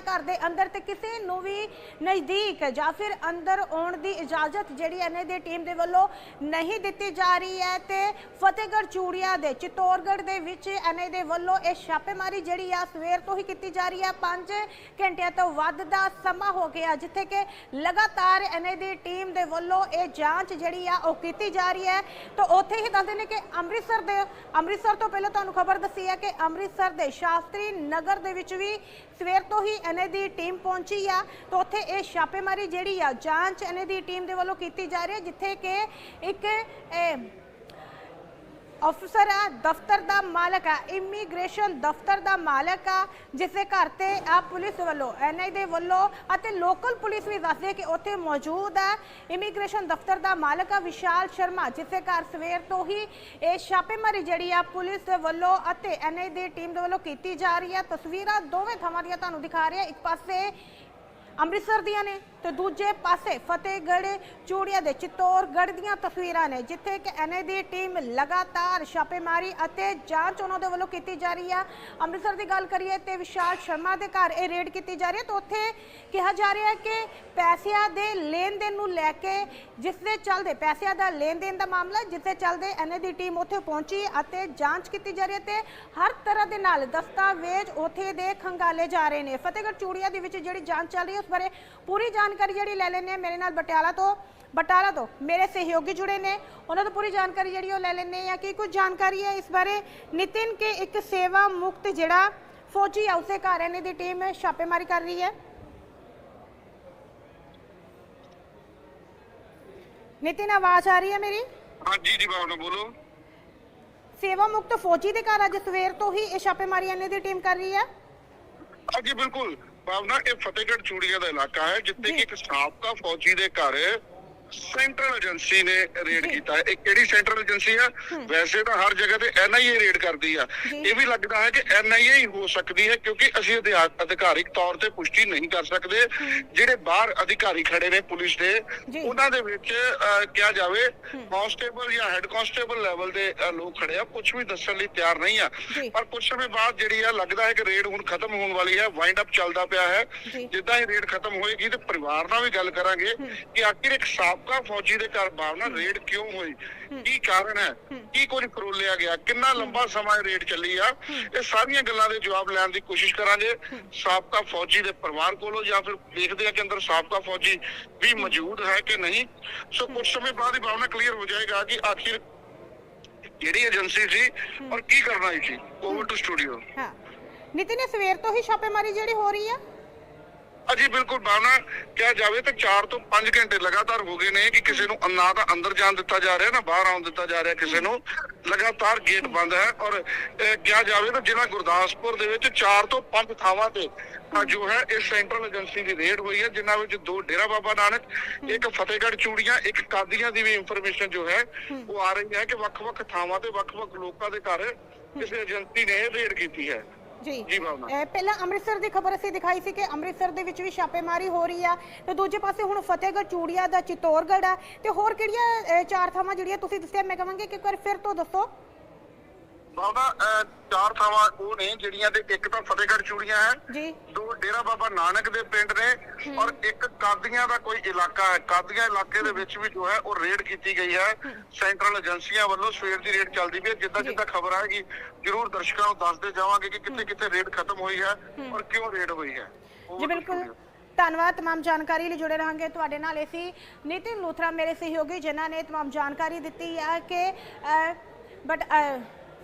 ਆ ਘਰ ਦੇ ਅੰਦਰ ਤੇ ਕਿਸੇ ਨੂੰ ਵੀ ਨਜ਼ਦੀਕ ਜਾਂ ਫਿਰ ਅੰਦਰ ਆਉਣ ਦੀ ਇਜਾਜ਼ਤ ਜਿਹੜੀ ਇਹਨਾਂ ਦੀ ਟੀਮ ਦੇ ਵੱਲੋਂ ਨਹੀਂ ਦਿੱਤੀ ਜਾ ਰਹੀ ਹੈ ਤੇ ਫਤਿਹਗੜ੍ਹ ਚੂੜੀਆ ਦੇ, ਚਿਤੌੜਗੜ੍ਹ ਦੇ ਵਿੱਚ ਇਹਨਾਂ ਦੇ ਵੱਲੋਂ ਇਹ ਛਾਪੇਮਾਰੀ ਜਿਹੜੀ ਆ ਸਵੇਰ ਤੋਂ ਹੀ ਕੀਤੀ ਜਾ ਰਹੀ ਹੈ 5 ਘੰਟਿਆਂ ਤੋਂ ਵੱਧ ਦਾ ਸਮਾਂ ਹੋ ਗਿਆ, ਜਿੱਥੇ ਕਿ ਲਗਾਤਾਰ ਇਹਨਾਂ ਦੀ ਟੀਮ ਦੇ ਵੱਲੋਂ ਇਹ ਜਾਂਚ ਜਿਹੜੀ ਆ ਉਹ ਕੀਤੀ ਜਾ ਰਹੀ ਹੈ। ਤਾਂ ਉੱਥੇ ਹੀ ਦੱਸਦੇ ਨੇ ਕਿ ਅੰਮ੍ਰਿਤਸਰ ਦੇ, ਅੰਮ੍ਰਿਤਸਰ ਤੋਂ ਪਹਿਲਾਂ ਤੁਹਾਨੂੰ ਖਬਰ ਦੱਸੀ ਹੈ ਕਿ ਅੰਮ੍ਰਿਤਸਰ ਦੇ ਸ਼ਾਸਤਰੀ ਨਗਰ ਦੇ ਵਿੱਚ ਵੀ ਸਵੇਰ ਤੋਂ ਹੀ ਇਹਨਾਂ ਦੀ ਟੀਮ ਪਹੁੰਚੀ ਆ ਤਾਂ ਉੱਥੇ ਇਹ ਛਾਪੇਮਾਰੀ ਜਿਹੜੀ ਆ ਜਾਂਚ ਇਹਨਾਂ ਦੀ ਟੀਮ ਦੇ ਵੱਲੋਂ ਕੀਤੀ ਜਾ ਰਹੀ ਹੈ, ਜਿੱਥੇ ਕਿ ਇੱਕ ਅਫਸਰ ਆ, ਦਫ਼ਤਰ ਦਾ ਮਾਲਕ ਆ ਇਮੀਗ੍ਰੇਸ਼ਨ ਦਫ਼ਤਰ ਦਾ ਮਾਲਕ ਆ, ਜਿਸ ਘਰ ਤੇ ਆ ਪੁਲਿਸ ਵੱਲੋਂ ਐਨਆਈ ਦੇ ਵੱਲੋਂ ਅਤੇ ਲੋਕਲ ਪੁਲਿਸ ਵੀ ਦੱਸਦੀ ਹੈ ਕਿ ਉੱਥੇ ਮੌਜੂਦ ਹੈ ਇਮੀਗ੍ਰੇਸ਼ਨ ਦਫ਼ਤਰ ਦਾ ਮਾਲਕ ਆ, ਵਿਸ਼ਾਲ ਸ਼ਰਮਾ, ਜਿਸ ਘਰ ਸਵੇਰ ਤੋਂ ਹੀ ਇਹ ਛਾਪੇਮਾਰੀ ਜਿਹੜੀ ਆ ਪੁਲਿਸ ਦੇ ਵੱਲੋਂ ਅਤੇ ਐਨਆਈ ਦੀ ਟੀਮ ਦੇ ਵੱਲੋਂ ਕੀਤੀ ਜਾ ਰਹੀ ਹੈ ਤਸਵੀਰਾਂ ਦੋਵੇਂ ਥਾਵਾਂ ਦੀਆਂ ਤੁਹਾਨੂੰ ਦਿਖਾ ਰਹੇ। ਆ ਇੱਕ ਪਾਸੇ ਅੰਮ੍ਰਿਤਸਰ ਦੀਆਂ ਨੇ। ਤੇ ਦੂਜੇ ਪਾਸੇ ਫਤਿਹਗੜ੍ਹ ਚੂੜੀਆਂ ਦੇ ਚਿਤੌੜਗੜ੍ਹ ਦੀਆਂ ਤਸਵੀਰਾਂ ਨੇ, ਜਿੱਥੇ ਕਿ ਐਨਏ ਦੀ ਟੀਮ ਲਗਾਤਾਰ ਛਾਪੇਮਾਰੀ ਅਤੇ ਜਾਂਚ ਉਹਨਾਂ ਦੇ ਵੱਲੋਂ ਕੀਤੀ ਜਾ ਰਹੀ ਹੈ ਅੰਮ੍ਰਿਤਸਰ ਦੀ ਗੱਲ ਕਰੀਏ ਤੇ ਵਿਸ਼ਾਲ ਸ਼ਰਮਾ ਦੇ ਘਰ ਇਹ ਰੇਡ ਕੀਤੀ ਜਾ ਰਹੀ ਹੈ ਤਾਂ ਉੱਥੇ ਕਿਹਾ ਜਾ ਰਿਹਾ ਹੈ ਕਿ ਪੈਸਿਆਂ ਦੇ ਲੈਣ ਦੇਣ ਨੂੰ ਲੈ ਕੇ ਜਿਸ ਦੇ ਚੱਲਦੇ ਪੈਸਿਆਂ ਦਾ ਲੈਣ ਦੇਣ ਦਾ ਮਾਮਲਾ ਜਿਸ ਦੇ ਚੱਲਦੇ ਐਨਏ ਦੀ ਟੀਮ ਉੱਥੇ ਪਹੁੰਚੀ ਅਤੇ ਜਾਂਚ ਕੀਤੀ ਜਾ ਰਹੀ ਹੈ ਤੇ ਹਰ ਤਰ੍ਹਾਂ ਦੇ ਨਾਲ ਦਸਤਾਵੇਜ਼ ਉੱਥੇ ਦੇ ਖੰਗਾਲੇ ਜਾ ਰਹੇ ਨੇ। ਫਤਿਹਗੜ੍ਹ ਚੂੜੀਆਂ ਦੇ ਵਿੱਚ ਜਿਹੜੀ ਜਾਂਚ ਚੱਲ ਰਹੀ ਹੈ, ਉਸ ਬਾਰੇ ਪੂਰੀ ਜਾਂਚ ਜਾਣਕਾਰੀ ਜਿਹੜੀ ਲੈ ਲੈਣੇ ਆ ਮੇਰੇ ਨਾਲ ਬਟਿਆਲਾ ਤੋਂ ਬਟਾਲਾ ਤੋਂ ਮੇਰੇ ਸਹਿਯੋਗੀ ਜੁੜੇ ਨੇ। ਉਹਨਾਂ ਤੋਂ ਪੂਰੀ ਜਾਣਕਾਰੀ ਜਿਹੜੀ ਉਹ ਲੈ ਲੈਣੇ ਆ। ਕਿ ਕੁਝ ਜਾਣਕਾਰੀ ਹੈ ਇਸ ਬਾਰੇ? ਨਿਤਿਨ ਕੇ ਇੱਕ ਸੇਵਾ ਮੁਕਤ ਜਿਹੜਾ ਫੌਜੀ ਉਸੇ ਘਰ ਇਹਨੇ ਦੀ ਟੀਮ ਛਾਪੇਮਾਰੀ ਕਰ ਰਹੀ ਹੈ। ਨਿਤਿਨ ਆਵਾਜ਼ ਆ ਰਹੀ ਹੈ ਮੇਰੀ? ਹਾਂ ਜੀ ਜੀ ਬਾਬਾ ਬੋਲੋ। ਸੇਵਾ ਮੁਕਤ ਫੌਜੀ ਦੇ ਘਰ ਅੱਜ ਸਵੇਰ ਤੋਂ ਹੀ ਇਹ ਛਾਪੇਮਾਰੀ ਇਹਨੇ ਦੀ ਟੀਮ ਕਰ ਰਹੀ ਹੈ। ਹਾਂ ਜੀ ਬਿਲਕੁਲ। ਭਾਵਨਾ ਇਹ ਫਤਿਹਗੜ੍ਹ ਚੂੜੀਆ ਦਾ ਇਲਾਕਾ ਹੈ ਜਿੱਥੇ। ਕਿ ਇੱਕ ਸਾਬਕਾ ਫੌਜੀ ਦੇ ਘਰ ਸੈਂਟਰਲ ਏਜੰਸੀ ਨੇ ਰੇਡ। ਕੀਤਾ। ਹੈ ਇਹ ਕਿਹੜੀ ਸੈਂਟਰਲ ਏਜੰਸੀ ਹੈ। ਵੈਸੇ ਤਾਂ ਹਰ ਜਗ੍ਹਾ ਤੇ ਐਨਆਈਏ ਰੇਡ ਕਰਦੀ ਆ। ਇਹ ਵੀ ਲੱਗਦਾ ਹੈ ਕਿ ਐਨਆਈਏ ਹੀ ਹੋ ਸਕਦੀ ਹੈ ਕਿਉਂਕਿ ਅਸੀਂ ਅਧਿਕਾਰਿਕ ਤੌਰ ਤੇ ਪੁਸ਼ਟੀ ਨਹੀਂ ਕਰ ਸਕਦੇ। ਜਿਹੜੇ ਬਾਹਰ ਅਧਿਕਾਰੀ ਖੜੇ ਨੇ ਪੁਲਿਸ ਦੇ। ਉਹਨਾਂ ਦੇ ਵਿੱਚ ਕਿਹਾ ਜਾਵੇ ਕਾਂਸਟੇਬਲ ਜਾਂ ਹੈੱਡ ਕਾਂਸਟੇਬਲ ਲੈਵਲ ਦੇ ਲੋਕ ਖੜੇ ਆ। ਕੁਝ ਵੀ ਦੱਸਣ ਲਈ ਤਿਆਰ ਨਹੀਂ ਆ। ਪਰ ਕੁਝ ਸਮੇਂ ਬਾਅਦ ਜਿਹੜੀ ਆ ਲੱਗਦਾ ਹੈ ਕਿ ਰੇਡ ਹੁਣ ਖਤਮ ਹੋਣ ਵਾਲੀ ਹੈ ਵਾਈਂਡ ਅਪ ਚੱਲਦਾ ਪਿਆ ਹੈ। ਜਿੱਦਾਂ ਹੀ ਰੇਡ ਖਤਮ ਹੋਏਗੀ ਤੇ ਪਰਿਵਾਰ ਨਾਲ ਵੀ ਗੱਲ ਕਰਾਂਗੇ ਕਿ ਆਖਿਰ ਇੱਕ ਸਾਬਕਾ ਫੌਜੀ ਦੇ ਘਰ ਭਾਵਨਾ ਰੇਡ ਕਿਉਂ ਹੋਈ? ਕੀ ਕਾਰਨ ਹੈ? ਕੀ ਕੁਝ ਫਰੋਲਿਆ ਗਿਆ? ਕਿੰਨਾ ਲੰਬਾ ਸਮਾਂ ਇਹ ਰੇਡ ਚੱਲੀ ਆ? ਇਹ ਸਾਰੀਆਂ ਗੱਲਾਂ ਦੇ ਜਵਾਬ ਲੈਣ ਦੀ ਕੋਸ਼ਿਸ਼ ਕਰਾਂਗੇ। ਸਾਬਕਾ ਫੌਜੀ ਦੇ ਪਰਿਵਾਰ ਕੋਲੋਂ ਜਾਂ ਫਿਰ ਦੇਖਦੇ ਆ ਕਿ ਅੰਦਰ ਸਾਬਕਾ ਫੌਜੀ ਵੀ ਮੌਜੂਦ ਹੈ ਕਿ ਨਹੀਂ। ਸੋ ਕੁਝ ਸਮੇਂ ਬਾਅਦ ਹੀ ਭਾਵਨਾ ਕਲੀਅਰ ਹੋ ਜਾਏਗਾ ਕਿ ਆਖਿਰ ਕਿਹੜੀ ਏਜੰਸੀ ਸੀ ਔਰ ਕੀ ਕਰਨਾ ਸੀ? ਓਵਰ ਟੂ ਸਟੂਡੀਓ ਹਾਂ। ਨਿਤਿਨ ਇਹ ਸਵੇਰ ਤੋਂ ਹੀ ਛਾਪੇਮਾਰੀ ਜਿਹੜੀ ਹੋ ਰਹੀ ਹੈ ਅਜੀ ਬਿਲਕੁਲ ਭਾਵਨਾ ਕਿਹਾ ਜਾਵੇ ਤਾਂ 4 ਤੋਂ 5 ਘੰਟੇ ਲਗਾਤਾਰ ਹੋ ਗਏ ਨੇ ਕਿ ਕਿਸੇ ਨੂੰ ਨਾ ਤਾਂ ਅੰਦਰ ਜਾਣ ਦਿੱਤਾ ਜਾ ਰਿਹਾ ਨਾ ਬਾਹਰ ਆਉਣ ਦਿੱਤਾ ਜਾ ਰਿਹਾ ਕਿਸੇ ਨੂੰ ਲਗਾਤਾਰ ਗੇਟ ਬੰਦ ਹੈ ਔਰ ਕਿਹਾ ਜਾਵੇ ਤਾਂ ਜ਼ਿਲ੍ਹਾ ਗੁਰਦਾਸਪੁਰ ਦੇ ਵਿੱਚ 4 ਤੋਂ 5 ਥਾਵਾਂ ਤੇ ਜੋ ਹੈ ਇਸ ਸੈਂਟਰਲ ਏਜੰਸੀ ਦੀ ਰੇਡ ਹੋਈ ਹੈ ਜਿਨ੍ਹਾਂ ਵਿੱਚ ਦੋ ਡੇਰਾ ਬਾਬਾ ਨਾਨਕ ਇੱਕ ਫਤਿਹਗੜ੍ਹ ਚੂੜੀਆਂ ਇੱਕ ਕਾਦੀਆਂ ਦੀ ਵੀ ਇਨਫੋਰਮੇਸ਼ਨ ਜੋ ਹੈ ਉਹ ਆ ਰਹੀ ਹੈ ਕਿ ਵੱਖ-ਵੱਖ ਥਾਵਾਂ ਤੇ ਵੱਖ-ਵੱਖ ਲੋਕਾਂ ਦੇ ਘਰ ਇਸ ਏਜੰਸੀ ਨੇ ਰੇਡ ਕੀਤੀ ਹੈ। ਜੀ। ਜੀ ਭਾਵਨਾ। ਅਹ ਪਹਿਲਾਂ ਅੰਮ੍ਰਿਤਸਰ ਦੀ ਖਬਰ ਅਸੀਂ ਦਿਖਾਈ ਸੀ ਕਿ ਅੰਮ੍ਰਿਤਸਰ ਦੇ ਵਿੱਚ ਵੀ ਛਾਪੇਮਾਰੀ ਹੋ ਰਹੀ ਆ। ਤੇ ਦੂਜੇ ਪਾਸੇ ਹੁਣ ਫਤਿਹਗੜ੍ਹ ਚੂੜੀਆ ਦਾ ਚਿਤੌੜਗੜ੍ਹ ਆ। ਤੇ ਹੋਰ ਕਿਹੜੀਆਂ ਅਹ, ਚਾਰ ਥਾਵਾਂ ਜਿਹੜੀਆਂ ਤੁਸੀਂ ਦੱਸਿਆ? ਮੈਂ ਕਹਾਂਗੀ ਕਿ ਇੱਕ ਵਾਰ ਫਿਰ ਤੋਂ ਦੱਸੋ। ਬਾਬਾ ਅਹ, ਚਾਰ ਥਾਵਾਂ ਉਹ ਨੇ ਜਿਹੜੀਆਂ ਤੇ ਇੱਕ ਤਾਂ ਫਤਿਹਗੜ੍ਹ ਚੂੜੀਆਂ ਹੈ ਜੀ ਦੋ ਡੇਰਾ ਬਾਬਾ ਨਾਨਕ ਦੇ ਪਿੰਡ ਨੇ ਔਰ ਇੱਕ ਕਾਦੀਆਂ ਦਾ ਕੋਈ ਇਲਾਕਾ ਹੈ ਕਾਦੀਆਂ ਇਲਾਕੇ ਦੇ ਵਿੱਚ ਵੀ ਜੋ ਹੈ ਉਹ ਰੇਡ ਕੀਤੀ ਗਈ ਹੈ ਸੈਂਟਰਲ ਏਜੰਸੀਆਂ ਵੱਲੋਂ ਸਵੇਰ ਦੀ ਰੇਡ ਚੱਲਦੀ ਪਈ ਹੈ ਜਿੱਦਾਂ ਜੀ। ਜਿੱਦਾਂ ਖਬਰ ਆਏਗੀ ਜਰੂਰ ਦਰਸ਼ਕਾਂ ਨੂੰ ਦੱਸਦੇ ਜਾਵਾਂਗੇ ਕਿ ਕਿੱਥੇ ਕਿੱਥੇ ਰੇਡ ਖਤਮ ਹੋਈ ਹੈ ਔਰ ਕਿਉਂ ਰੇਡ ਹੋਈ ਹੈ ਜੀ ਬਿਲਕੁਲ ਧੰਨਵਾਦ तमाम ਜਾਣਕਾਰੀ ਲਈ ਜੁੜੇ ਰਹਾਂਗੇ ਤੁਹਾਡੇ ਨਾਲ ਅਸੀਂ ਨਿਤਿਨ ਲੂਥਰਾ ਮੇਰੇ ਸਹਿਯੋਗੀ ਜਿਨ੍ਹਾਂ ਨੇ तमाम ਜਾਣਕਾਰੀ ਦਿੱਤੀ ਹੈ ਕਿ ਬਟ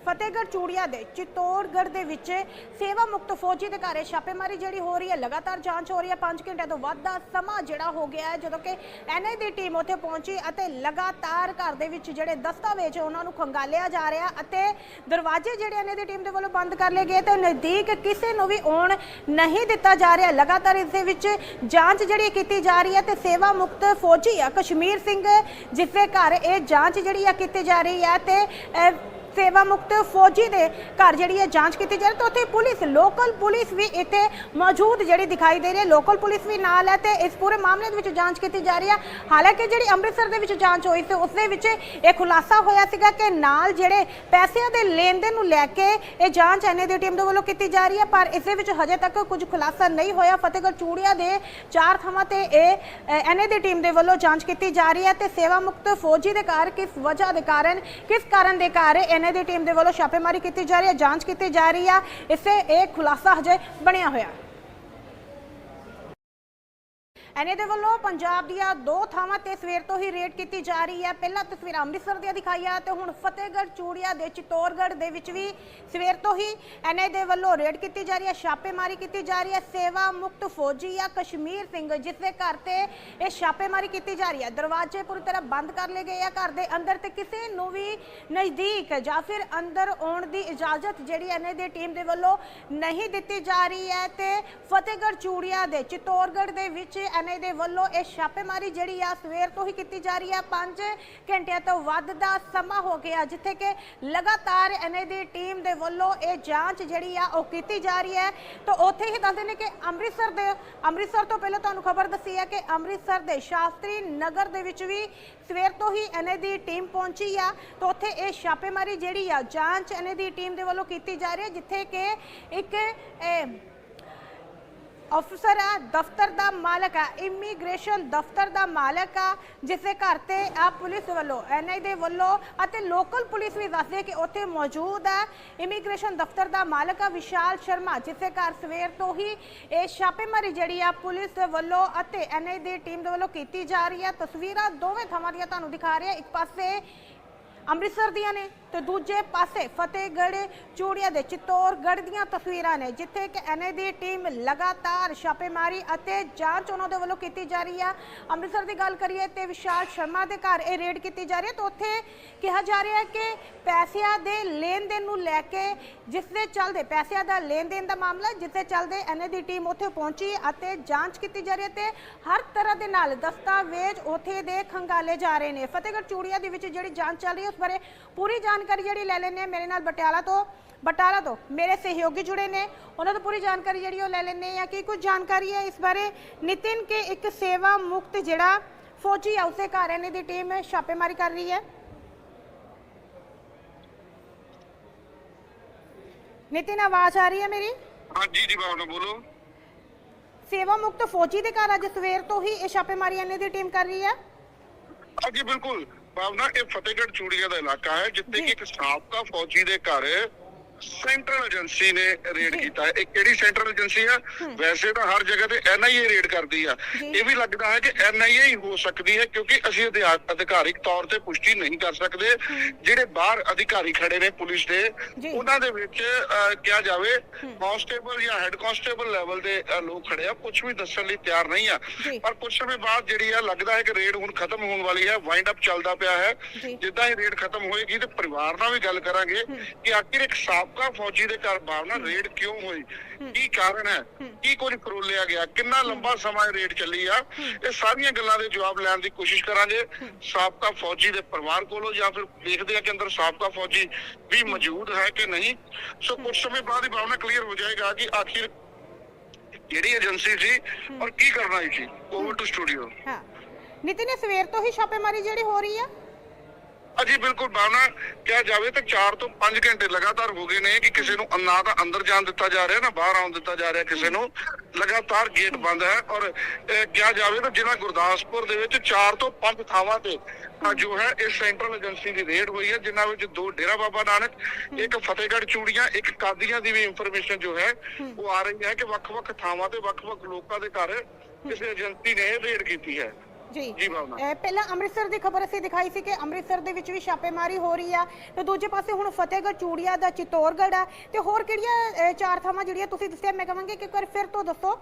ਫਤਿਹਗੜ੍ਹ ਚੂੜੀਆ ਦੇ ਚਿਤੌੜਗੜ੍ਹ ਦੇ ਵਿੱਚ ਸੇਵਾ ਮੁਕਤ ਫੌਜੀ ਦੇ ਘਰੇ ਛਾਪੇਮਾਰੀ ਜਿਹੜੀ ਹੋ ਰਹੀ ਹੈ, ਲਗਾਤਾਰ ਜਾਂਚ ਹੋ ਰਹੀ ਹੈ। 5 ਘੰਟੇ ਤੋਂ ਵੱਧ ਦਾ ਸਮਾਂ ਜਿਹੜਾ ਹੋ ਗਿਆ ਹੈ, ਜਦੋਂ ਕਿ ਐਨਆਈ ਦੀ ਟੀਮ ਉੱਥੇ ਪਹੁੰਚੀ ਅਤੇ ਲਗਾਤਾਰ ਘਰ ਦੇ ਵਿੱਚ ਜਿਹੜੇ ਦਸਤਾਵੇਜ਼ ਉਹਨਾਂ ਨੂੰ ਖੰਗਾਲਿਆ ਜਾ ਰਿਹਾ ਅਤੇ ਦਰਵਾਜ਼ੇ ਜਿਹੜੇ ਐਨਆਈ ਦੀ ਟੀਮ ਦੇ ਵੱਲੋਂ ਬੰਦ ਕਰ ਲਏ ਗਏ ਤੇ ਨਜ਼ਦੀਕ ਕਿਸੇ ਨੂੰ ਵੀ ਆਉਣ ਨਹੀਂ ਦਿੱਤਾ ਜਾ ਰਿਹਾ। ਲਗਾਤਾਰ ਇਸ ਦੇ ਵਿੱਚ ਜਾਂਚ ਜਿਹੜੀ ਕੀਤੀ ਜਾ ਰਹੀ ਹੈ ਤੇ ਸੇਵਾ ਮੁਕਤ ਫੌਜੀ ਆ ਕਸ਼ਮੀਰ ਸਿੰਘ, ਜਿਸ ਦੇ ਘਰ ਇਹ ਜਾਂਚ ਜਿਹੜੀ ਆ ਕੀਤੀ ਜਾ ਰਹੀ ਹੈ ਤੇ ਸੇਵਾ ਮੁਕਤ ਫੌਜੀ ਦੇ ਘਰ ਜਿਹੜੀ ਹੈ ਜਾਂਚ ਕੀਤੀ ਜਾ ਰਹੀ ਤਾਂ ਉੱਥੇ ਪੁਲਿਸ ਲੋਕਲ ਪੁਲਿਸ ਵੀ ਇੱਥੇ ਮੌਜੂਦ ਜਿਹੜੀ ਦਿਖਾਈ ਦੇ ਰਹੀ ਹੈ। ਲੋਕਲ ਪੁਲਿਸ ਵੀ ਨਾਲ ਹੈ ਤੇ ਇਸ ਪੂਰੇ ਮਾਮਲੇ ਦੇ ਵਿੱਚ ਜਾਂਚ ਕੀਤੀ ਜਾ ਰਹੀ ਹੈ। ਹਾਲਾਂਕਿ ਜਿਹੜੀ ਅੰਮ੍ਰਿਤਸਰ ਦੇ ਵਿੱਚ ਜਾਂਚ ਹੋਈ ਸੀ, ਉਸ ਦੇ ਵਿੱਚ ਇਹ ਖੁਲਾਸਾ ਹੋਇਆ ਸੀਗਾ ਕਿ ਨਾਲ ਜਿਹੜੇ ਪੈਸਿਆਂ ਦੇ ਲੈਣ ਦੇਣ ਨੂੰ ਲੈ ਕੇ ਇਹ ਜਾਂਚ ਐਨਏ ਦੀ ਟੀਮ ਦੇ ਵੱਲੋਂ ਕੀਤੀ ਜਾ ਰਹੀ ਹੈ, ਪਰ ਇਸ ਦੇ ਵਿੱਚ ਹਜੇ ਤੱਕ ਕੁਝ ਖੁਲਾਸਾ ਨਹੀਂ ਹੋਇਆ। ਫਤਿਹਗੜ੍ਹ ਚੂੜੀਆਂ ਦੇ ਚਾਰ ਥਾਵਾਂ ਤੇ ਇਹ ਐਨਏ ਦੀ ਟੀਮ ਦੇ ਵੱਲੋਂ ਜਾਂਚ ਕੀਤੀ ਜਾ ਰਹੀ ਹੈ ਤੇ ਸੇਵਾ ਮੁਕਤ ਫੌਜੀ ਦੇ ਘਰ ਕਿਸ ਵਜ੍ਹਾ ਦੇ ਕਾਰਨ, ਕਿਸ ਕਾਰਨ ਦੇ ਕਾਰਨ ਐਨਏ ਦੀ ਟੀਮ ਦੇ ਵੱਲੋਂ ਛਾਪੇਮਾਰੀ ਕੀਤੀ ਜਾ ਰਹੀ ਹੈ, ਜਾਂਚ ਕੀਤੀ ਜਾ ਰਹੀ ਹੈ। ਇਸੇ ਇਹ ਖੁਲਾਸਾ ਹਜੇ ਬਣਿਆ ਹੋਇਆ। ਐਨਏ ਦੇ ਵੱਲੋਂ ਪੰਜਾਬ ਦੀਆਂ ਦੋ ਥਾਵਾਂ ਤੇ ਸਵੇਰ ਤੋਂ ਹੀ ਰੇਡ ਕੀਤੀ ਜਾ ਰਹੀ ਹੈ। ਪਹਿਲਾਂ ਤਸਵੀਰਾਂ ਅੰਮ੍ਰਿਤਸਰ ਦੀਆਂ ਦਿਖਾਈਆਂ ਤੇ ਹੁਣ ਫਤਿਹਗੜ੍ਹ, ਚੂੜੀਆ ਦੇ ਚਿਤੌੜਗੜ੍ਹ ਦੇ ਵਿੱਚ ਵੀ ਸਵੇਰ ਤੋਂ ਹੀ ਐਨਏ ਦੇ ਵੱਲੋਂ ਰੇਡ ਕੀਤੀ ਜਾ ਰਹੀ ਹੈ, ਛਾਪੇਮਾਰੀ ਕੀਤੀ ਜਾ ਰਹੀ ਹੈ। ਸੇਵਾ ਮੁਕਤ ਫੌਜੀ ਆ ਕਸ਼ਮੀਰ ਸਿੰਘ, ਜਿਸ ਦੇ ਘਰ ਤੇ ਇਹ ਛਾਪੇਮਾਰੀ ਕੀਤੀ ਜਾ ਰਹੀ ਹੈ। ਦਰਵਾਜ਼ੇ ਪੂਰੀ ਤਰ੍ਹਾਂ ਬੰਦ ਕਰ ਲਏ ਗਏ ਆ ਘਰ ਦੇ ਅੰਦਰ ਤੇ ਕਿਸੇ ਨੂੰ ਵੀ ਨਜ਼ਦੀਕ ਜਾਂ ਫਿਰ ਅੰਦਰ ਆਉਣ ਦੀ ਇਜਾਜ਼ਤ ਜਿਹੜੀ ਐਨਏ ਦੀ ਟੀਮ ਦੇ ਵੱਲੋਂ ਨਹੀਂ ਦਿੱਤੀ ਜਾ ਰਹੀ ਹੈ ਤੇ ਫਤਿਹਗੜ੍ਹ, ਚੂੜੀਆ ਦੇ ਚਿਤੌੜਗੜ੍ਹ ਦੇ ਵਿੱਚ ਐਨਏ ਦੇ ਵੱਲੋਂ ਇਹ ਛਾਪੇਮਾਰੀ ਜਿਹੜੀ ਆ ਸਵੇਰ ਤੋਂ ਹੀ ਕੀਤੀ ਜਾ ਰਹੀ ਹੈ 5 ਘੰਟਿਆਂ ਤੋਂ ਵੱਧ ਦਾ ਸਮਾਂ ਹੋ ਗਿਆ, ਜਿੱਥੇ ਕਿ ਲਗਾਤਾਰ ਐਨਏ ਦੀ ਟੀਮ ਦੇ ਵੱਲੋਂ ਇਹ ਜਾਂਚ ਜਿਹੜੀ ਆ ਉਹ ਕੀਤੀ ਜਾ ਰਹੀ ਹੈ। ਤਾਂ ਉੱਥੇ ਹੀ ਦੱਸਦੇ ਨੇ ਕਿ ਅੰਮ੍ਰਿਤਸਰ ਦੇ, ਅੰਮ੍ਰਿਤਸਰ ਤੋਂ ਪਹਿਲਾਂ ਤੁਹਾਨੂੰ ਖਬਰ ਦੱਸੀ ਹੈ ਕਿ ਅੰਮ੍ਰਿਤਸਰ ਦੇ ਸ਼ਾਸਤਰੀ ਨਗਰ ਦੇ ਵਿੱਚ ਵੀ ਸਵੇਰ ਤੋਂ ਹੀ ਐਨਏ ਦੀ ਟੀਮ ਪਹੁੰਚੀ ਆ। ਤਾਂ ਉੱਥੇ ਇਹ ਛਾਪੇਮਾਰੀ ਜਿਹੜੀ ਆ ਜਾਂਚ ਐਨਏ ਦੀ ਟੀਮ ਦੇ ਵੱਲੋਂ ਕੀਤੀ ਜਾ ਰਹੀ ਹੈ, ਜਿੱਥੇ ਕਿ ਇੱਕ ਅਫਸਰ ਹੈ, ਦਫ਼ਤਰ ਦਾ ਮਾਲਕ ਹੈ ਇਮੀਗ੍ਰੇਸ਼ਨ ਦਫ਼ਤਰ ਦਾ ਮਾਲਕ ਆ ਜਿਸ ਘਰ ਤੇ ਆ ਪੁਲਿਸ ਵੱਲੋਂ ਐਨਆਈ ਦੇ ਵੱਲੋਂ ਅਤੇ ਲੋਕਲ ਪੁਲਿਸ ਵੀ ਦੱਸਦੇ ਕਿ ਉੱਥੇ ਮੌਜੂਦ ਹੈ। ਇਮੀਗ੍ਰੇਸ਼ਨ ਦਫ਼ਤਰ ਦਾ ਮਾਲਕ ਆ ਵਿਸ਼ਾਲ ਸ਼ਰਮਾ, ਜਿਸ ਘਰ ਸਵੇਰ ਤੋਂ ਹੀ ਇਹ ਛਾਪੇਮਾਰੀ ਜਿਹੜੀ ਆ ਪੁਲਿਸ ਦੇ ਵੱਲੋਂ ਅਤੇ ਐਨਆਈ ਦੀ ਟੀਮ ਦੇ ਵੱਲੋਂ ਕੀਤੀ ਜਾ ਰਹੀ ਹੈ। ਤਸਵੀਰਾਂ ਦੋਵੇਂ ਥਾਵਾਂ ਦੀਆਂ ਤੁਹਾਨੂੰ ਦਿਖਾ ਰਹੇ। ਹਾਂ ਇੱਕ ਪਾਸੇ ਅੰਮ੍ਰਿਤਸਰ ਦੀਆਂ ਨੇ ਤੇ ਦੂਜੇ ਪਾਸੇ ਫਤਿਹਗੜ੍ਹ, ਚੂੜੀਆਂ ਦੇ ਚਿਤੌੜਗੜ੍ਹ ਦੀਆਂ ਤਸਵੀਰਾਂ ਨੇ, ਜਿੱਥੇ ਕਿ ਐਨਏ ਦੀ ਟੀਮ ਲਗਾਤਾਰ ਛਾਪੇਮਾਰੀ ਅਤੇ ਜਾਂਚ ਉਹਨਾਂ ਦੇ ਵੱਲੋਂ ਕੀਤੀ ਜਾ ਰਹੀ ਆ। ਅੰਮ੍ਰਿਤਸਰ ਦੀ ਗੱਲ ਕਰੀਏ ਤੇ ਵਿਸ਼ਾਲ ਸ਼ਰਮਾ ਦੇ ਘਰ ਇਹ ਰੇਡ ਕੀਤੀ ਜਾ ਰਹੀ ਹੈ ਤਾਂ ਉੱਥੇ ਕਿਹਾ ਜਾ ਰਿਹਾ ਹੈ ਕਿ ਪੈਸਿਆਂ ਦੇ ਲੈਣ ਦੇਣ ਨੂੰ ਲੈ ਕੇ ਜਿਸ ਦੇ ਚੱਲਦੇ ਪੈਸਿਆਂ ਦਾ ਲੈਣ ਦੇਣ ਦਾ ਮਾਮਲਾ ਜਿਸ ਦੇ ਚੱਲਦੇ ਐਨਏ ਦੀ ਟੀਮ ਉੱਥੇ ਪਹੁੰਚੀ ਅਤੇ ਜਾਂਚ ਕੀਤੀ ਜਾ ਰਹੀ ਹੈ ਤੇ ਹਰ ਤਰ੍ਹਾਂ ਦੇ ਨਾਲ ਦਸਤਾਵੇਜ਼ ਉੱਥੇ ਦੇ ਖੰਗਾਲੇ ਜਾ ਰਹੇ ਨੇ। ਫਤਿਹਗੜ੍ਹ ਚੂੜੀਆ ਦੇ ਵਿੱਚ ਜਿਹੜੀ ਜਾਂਚ ਚੱਲ ਰਹੀ ਹੈ, ਉਸ ਬਾਰੇ ਪੂਰੀ ਜਾਣਕਾਰੀ ਜਿਹੜੀ ਲੈ ਲੈਂਦੇ ਹਾਂ। ਮੇਰੇ ਨਾਲ ਬਟਿਆਲਾ ਤੋਂ, ਬਟਾਲਾ ਤੋਂ ਮੇਰੇ ਸਹਿਯੋਗੀ ਜੁੜੇ ਨੇ। ਉਹਨਾਂ ਤੋਂ ਪੂਰੀ ਜਾਣਕਾਰੀ ਜਿਹੜੀ ਉਹ ਲੈ ਲੈਂਦੇ ਆ ਕੀ ਕੁਝ ਜਾਣਕਾਰੀ ਹੈ ਇਸ ਬਾਰੇ? ਨਿਤਿਨ ਕੇ ਇੱਕ ਸੇਵਾ ਮੁਕਤ ਜਿਹੜਾ ਫੌਜੀ ਆ, ਉਸੇ ਘਰ ਦੀ ਟੀਮ ਛਾਪੇਮਾਰੀ ਕਰ ਰਹੀ ਹੈ। ਨਿਤਿਨ, ਆਵਾਜ਼ ਆ ਰਹੀ ਹੈ ਮੇਰੀ? ਹਾਂਜੀ ਜੀ, ਬਾਬਾ ਬੋਲੋ। ਸੇਵਾ ਮੁਕਤ ਫੌਜੀ ਦੇ ਘਰ ਅੱਜ ਸਵੇਰ ਤੋਂ ਹੀ ਇਹ ਛਾਪੇਮਾਰੀ ਐਨਏ ਦੀ ਟੀਮ ਕਰ ਰਹੀ ਹੈ ਹਾਂਜੀ ਬਿਲਕੁਲ ਭਾਵਨਾ ਇਹ ਫਤਿਹਗੜ੍ਹ ਚੂੜੀਆ ਦਾ ਇਲਾਕਾ ਹੈ ਜਿੱਥੇ। ਕਿ ਇੱਕ ਸਾਬਕਾ ਫੌਜੀ ਦੇ ਘਰ ਸੈਂਟਰਲ ਏਜੰਸੀ ਨੇ ਰੇਡ। ਕੀਤਾ ਹੈ। ਇਹ ਕਿਹੜੀ ਸੈਂਟਰਲ ਏਜੰਸੀ ਆ? ਵੈਸੇ ਤਾਂ ਹਰ ਜਗ੍ਹਾ ਤੇ ਐਨਆਈਏ ਰੇਡ ਕਰਦੀ ਆ। ਇਹ ਵੀ ਲੱਗਦਾ ਹੈ ਕਿ ਐਨਆਈਏ ਹੀ ਹੋ ਸਕਦੀ ਹੈ ਕਿਉਂਕਿ ਅਸੀਂ ਅਧਿਕਾਰਿਕ ਤੌਰ ਤੇ ਪੁਸ਼ਟੀ ਨਹੀਂ ਕਰ ਸਕਦੇ। ਜਿਹੜੇ ਬਾਹਰ ਅਧਿਕਾਰੀ ਖੜੇ ਨੇ ਪੁਲਿਸ ਦੇ। ਉਹਨਾਂ ਦੇ ਵਿੱਚ ਕਿਹਾ ਜਾਵੇ ਕਾਂਸਟੇਬਲ ਜਾਂ ਹੈੱਡ ਕਾਂਸਟੇਬਲ ਲੈਵਲ ਦੇ ਲੋਕ ਖੜੇ ਆ। ਕੁਝ ਵੀ ਦੱਸਣ ਲਈ ਤਿਆਰ ਨਹੀਂ ਆ। ਪਰ ਕੁਝ ਸਮੇਂ ਬਾਅਦ ਜਿਹੜੀ ਆ ਲੱਗਦਾ ਹੈ ਕਿ ਰੇਡ ਹੁਣ ਖਤਮ ਹੋਣ ਵਾਲੀ ਹੈ ਵਾਈਂਡ ਅਪ ਚੱਲਦਾ ਪਿਆ ਹੈ। ਜਿੱਦਾਂ ਹੀ ਰੇਡ ਖਤਮ ਹੋਏਗੀ ਤੇ ਪਰਿਵਾਰ ਨਾਲ ਵੀ ਗੱਲ ਕਰਾਂਗੇ ਕਿ ਆਖਿਰ ਇੱਕ ਸਾਬਕਾ ਫੌਜੀ ਦੇ ਘਰ ਬਾਵਨਾ ਰੇਡ ਕਿਉਂ ਹੋਈ? ਕੀ ਕਾਰਨ ਹੈ? ਕੀ ਕੁਝ ਫਰੋਲਿਆ ਗਿਆ? ਕਿੰਨਾ ਲੰਬਾ ਸਮਾਂ ਰੇਡ ਚੱਲੀ ਆ? ਇਹ ਸਾਰੀਆਂ ਗੱਲਾਂ ਦੇ ਜਵਾਬ ਲੈਣ ਦੀ ਕੋਸ਼ਿਸ਼ ਕਰਾਂਗੇ। ਸਾਬਕਾ ਫੌਜੀ ਦੇ ਪਰਿਵਾਰ ਕੋਲੋਂ ਜਾਂ ਫਿਰ ਦੇਖਦੇ ਆ ਕਿ ਅੰਦਰ ਸਾਬਕਾ ਫੌਜੀ ਵੀ ਮੌਜੂਦ ਹੈ ਕਿ ਨਹੀਂ? ਸੋ ਕੁਝ ਸਮੇਂ ਬਾਅਦ ਹੀ ਬਾਵਨਾ ਕਲੀਅਰ ਹੋ ਜਾਏਗਾ ਕਿ ਆਖਿਰ ਕਿਹੜੀ ਏਜੰਸੀ ਸੀ ਔਰ ਕੀ ਕਰਨਾ ਸੀ? ਓਵਰ ਟੂ ਸਟੂਡੀਓ ਹਾਂ। ਨਿਤਿਨ ਸਵੇਰ ਤੋਂ ਹੀ ਛਾਪੇਮਾਰੀ ਜਿਹੜੀ ਹੋ ਰਹੀ ਆ? ਅਜੀ ਬਿਲਕੁਲ ਭਾਵਨਾ ਕਿਹਾ ਜਾਵੇ ਤਾਂ 4 ਤੋਂ 5 ਘੰਟੇ ਲਗਾਤਾਰ ਹੋ ਗਏ ਨੇ ਕਿ ਕਿਸੇ ਨੂੰ ਨਾ ਤਾਂ ਅੰਦਰ ਜਾਣ ਦਿੱਤਾ ਜਾ ਰਿਹਾ ਨਾ ਬਾਹਰ ਆਉਣ ਦਿੱਤਾ ਜਾ ਰਿਹਾ ਕਿਸੇ ਨੂੰ। ਲਗਾਤਾਰ ਗੇਟ ਬੰਦ ਹੈ ਔਰ ਕਿਹਾ ਜਾਵੇ ਤਾਂ ਜ਼ਿਲ੍ਹਾ ਗੁਰਦਾਸਪੁਰ ਦੇ ਵਿੱਚ 4 ਤੋਂ 5 ਥਾਵਾਂ ਤੇ ਜੋ ਹੈ ਇਸ ਸੈਂਟਰਲ ਏਜੰਸੀ ਦੀ ਰੇਡ ਹੋਈ ਹੈ ਜਿਨ੍ਹਾਂ ਵਿੱਚ ਦੋ ਡੇਰਾ ਬਾਬਾ ਨਾਨਕ ਇੱਕ ਫਤਿਹਗੜ੍ਹ ਚੂੜੀਆਂ ਇੱਕ ਕਾਦੀਆਂ ਦੀ ਵੀ ਇਨਫੋਰਮੇਸ਼ਨ ਜੋ ਹੈ ਉਹ ਆ ਰਹੀ ਹੈ ਕਿ ਵੱਖ-ਵੱਖ ਥਾਵਾਂ ਤੇ ਵੱਖ-ਵੱਖ ਲੋਕਾਂ ਦੇ ਘਰ ਕਿਸੇ ਏਜੰਸੀ ਨੇ ਰੇਡ ਕੀਤੀ ਹੈ। ਜੀ। ਜੀ ਭਾਵਨਾ। ਇਹ ਪਹਿਲਾਂ ਅੰਮ੍ਰਿਤਸਰ ਦੀ ਖਬਰ ਅਸੀਂ ਦਿਖਾਈ ਸੀ ਕਿ ਅੰਮ੍ਰਿਤਸਰ ਦੇ ਵਿੱਚ ਵੀ ਛਾਪੇਮਾਰੀ ਹੋ ਰਹੀ ਆ। ਤੇ ਦੂਜੇ ਪਾਸੇ ਹੁਣ ਫਤਿਹਗੜ੍ਹ ਚੂੜੀਆ ਦਾ ਚਿਤੌੜਗੜ੍ਹ ਆ। ਤੇ ਹੋਰ ਕਿਹੜੀਆਂ ਅਹ, ਚਾਰ ਥਾਵਾਂ ਜਿਹੜੀਆਂ ਤੁਸੀਂ ਦੱਸਿਆ ਮੈਂ ਕਹਾਂਗੀ ਕਿ ਇੱਕ ਵਾਰ ਫਿਰ ਤੋਂ ਦੱਸੋ।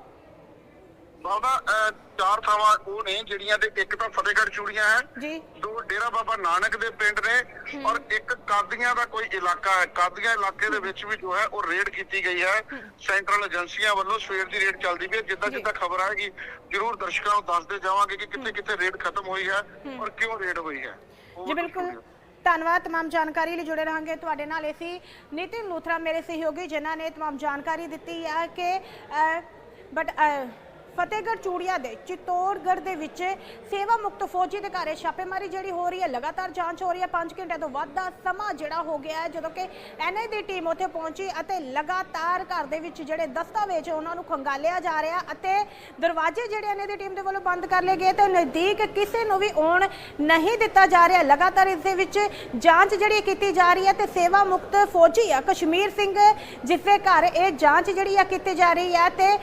ਬਾਬਾ ਅਹ, ਚਾਰ ਥਾਵਾਂ ਉਹ ਨੇ ਜਿਹੜੀਆਂ ਤੇ ਇੱਕ ਤਾਂ ਫਤਿਹਗੜ੍ਹ ਚੂੜੀਆਂ ਹੈ ਜੀ ਦੋ ਡੇਰਾ ਬਾਬਾ ਨਾਨਕ ਦੇ ਪਿੰਡ ਨੇ ਔਰ ਇੱਕ ਕਾਦੀਆਂ ਦਾ ਕੋਈ ਇਲਾਕਾ ਹੈ ਕਾਦੀਆਂ ਇਲਾਕੇ ਦੇ ਵਿੱਚ ਵੀ ਜੋ ਹੈ ਉਹ ਰੇਡ ਕੀਤੀ ਗਈ ਹੈ ਸੈਂਟਰਲ ਏਜੰਸੀਆਂ ਵੱਲੋਂ ਸਵੇਰ ਦੀ ਰੇਡ ਚੱਲਦੀ ਪਈ ਹੈ ਜਿੱਦਾਂ ਜੀ। ਜਿੱਦਾਂ ਖਬਰ ਆਏਗੀ ਜਰੂਰ ਦਰਸ਼ਕਾਂ ਨੂੰ ਦੱਸਦੇ ਜਾਵਾਂਗੇ ਕਿ ਕਿੱਥੇ ਕਿੱਥੇ ਰੇਡ ਖਤਮ ਹੋਈ ਹੈ ਔਰ ਕਿਉਂ ਰੇਡ ਹੋਈ ਹੈ ਜੀ ਬਿਲਕੁਲ ਧੰਨਵਾਦ तमाम ਜਾਣਕਾਰੀ ਲਈ ਜੁੜੇ ਰਹਾਂਗੇ ਤੁਹਾਡੇ ਨਾਲ ਅਸੀਂ ਨਿਤਿਨ ਲੂਥਰਾ ਮੇਰੇ ਸਹਿਯੋਗੀ ਜਿਨ੍ਹਾਂ ਨੇ तमाम ਜਾਣਕਾਰੀ ਦਿੱਤੀ ਹੈ ਕਿ ਬਟ ਫਤਿਹਗੜ੍ਹ ਚੂੜੀਆ ਦੇ ਚਿਤੌੜਗੜ੍ਹ ਦੇ ਵਿੱਚ ਸੇਵਾ ਮੁਕਤ ਫੌਜੀ ਦੇ ਘਰੇ ਛਾਪੇਮਾਰੀ ਜਿਹੜੀ ਹੋ ਰਹੀ ਹੈ, ਲਗਾਤਾਰ ਜਾਂਚ ਹੋ ਰਹੀ ਹੈ। 5 ਘੰਟੇ ਤੋਂ ਵੱਧ ਦਾ ਸਮਾਂ ਜਿਹੜਾ ਹੋ ਗਿਆ ਹੈ, ਜਦੋਂ ਕਿ ਐਨਆਈ ਦੀ ਟੀਮ ਉੱਥੇ ਪਹੁੰਚੀ ਅਤੇ ਲਗਾਤਾਰ ਘਰ ਦੇ ਵਿੱਚ ਜਿਹੜੇ ਦਸਤਾਵੇਜ਼ ਉਹਨਾਂ ਨੂੰ ਖੰਗਾਲਿਆ ਜਾ ਰਿਹਾ ਅਤੇ ਦਰਵਾਜ਼ੇ ਜਿਹੜੇ ਐਨਆਈ ਦੀ ਟੀਮ ਦੇ ਵੱਲੋਂ ਬੰਦ ਕਰ ਲਏ ਗਏ ਤੇ ਨਜ਼ਦੀਕ ਕਿਸੇ ਨੂੰ ਵੀ ਆਉਣ ਨਹੀਂ ਦਿੱਤਾ ਜਾ ਰਿਹਾ। ਲਗਾਤਾਰ ਇਸ ਦੇ ਵਿੱਚ ਜਾਂਚ ਜਿਹੜੀ ਕੀਤੀ ਜਾ ਰਹੀ ਹੈ ਤੇ ਸੇਵਾ ਮੁਕਤ ਫੌਜੀ ਆ ਕਸ਼ਮੀਰ ਸਿੰਘ, ਜਿਸ ਦੇ ਘਰ ਇਹ ਜਾਂਚ ਜਿਹੜੀ ਆ ਕੀਤੀ ਜਾ ਰਹੀ ਹੈ ਤੇ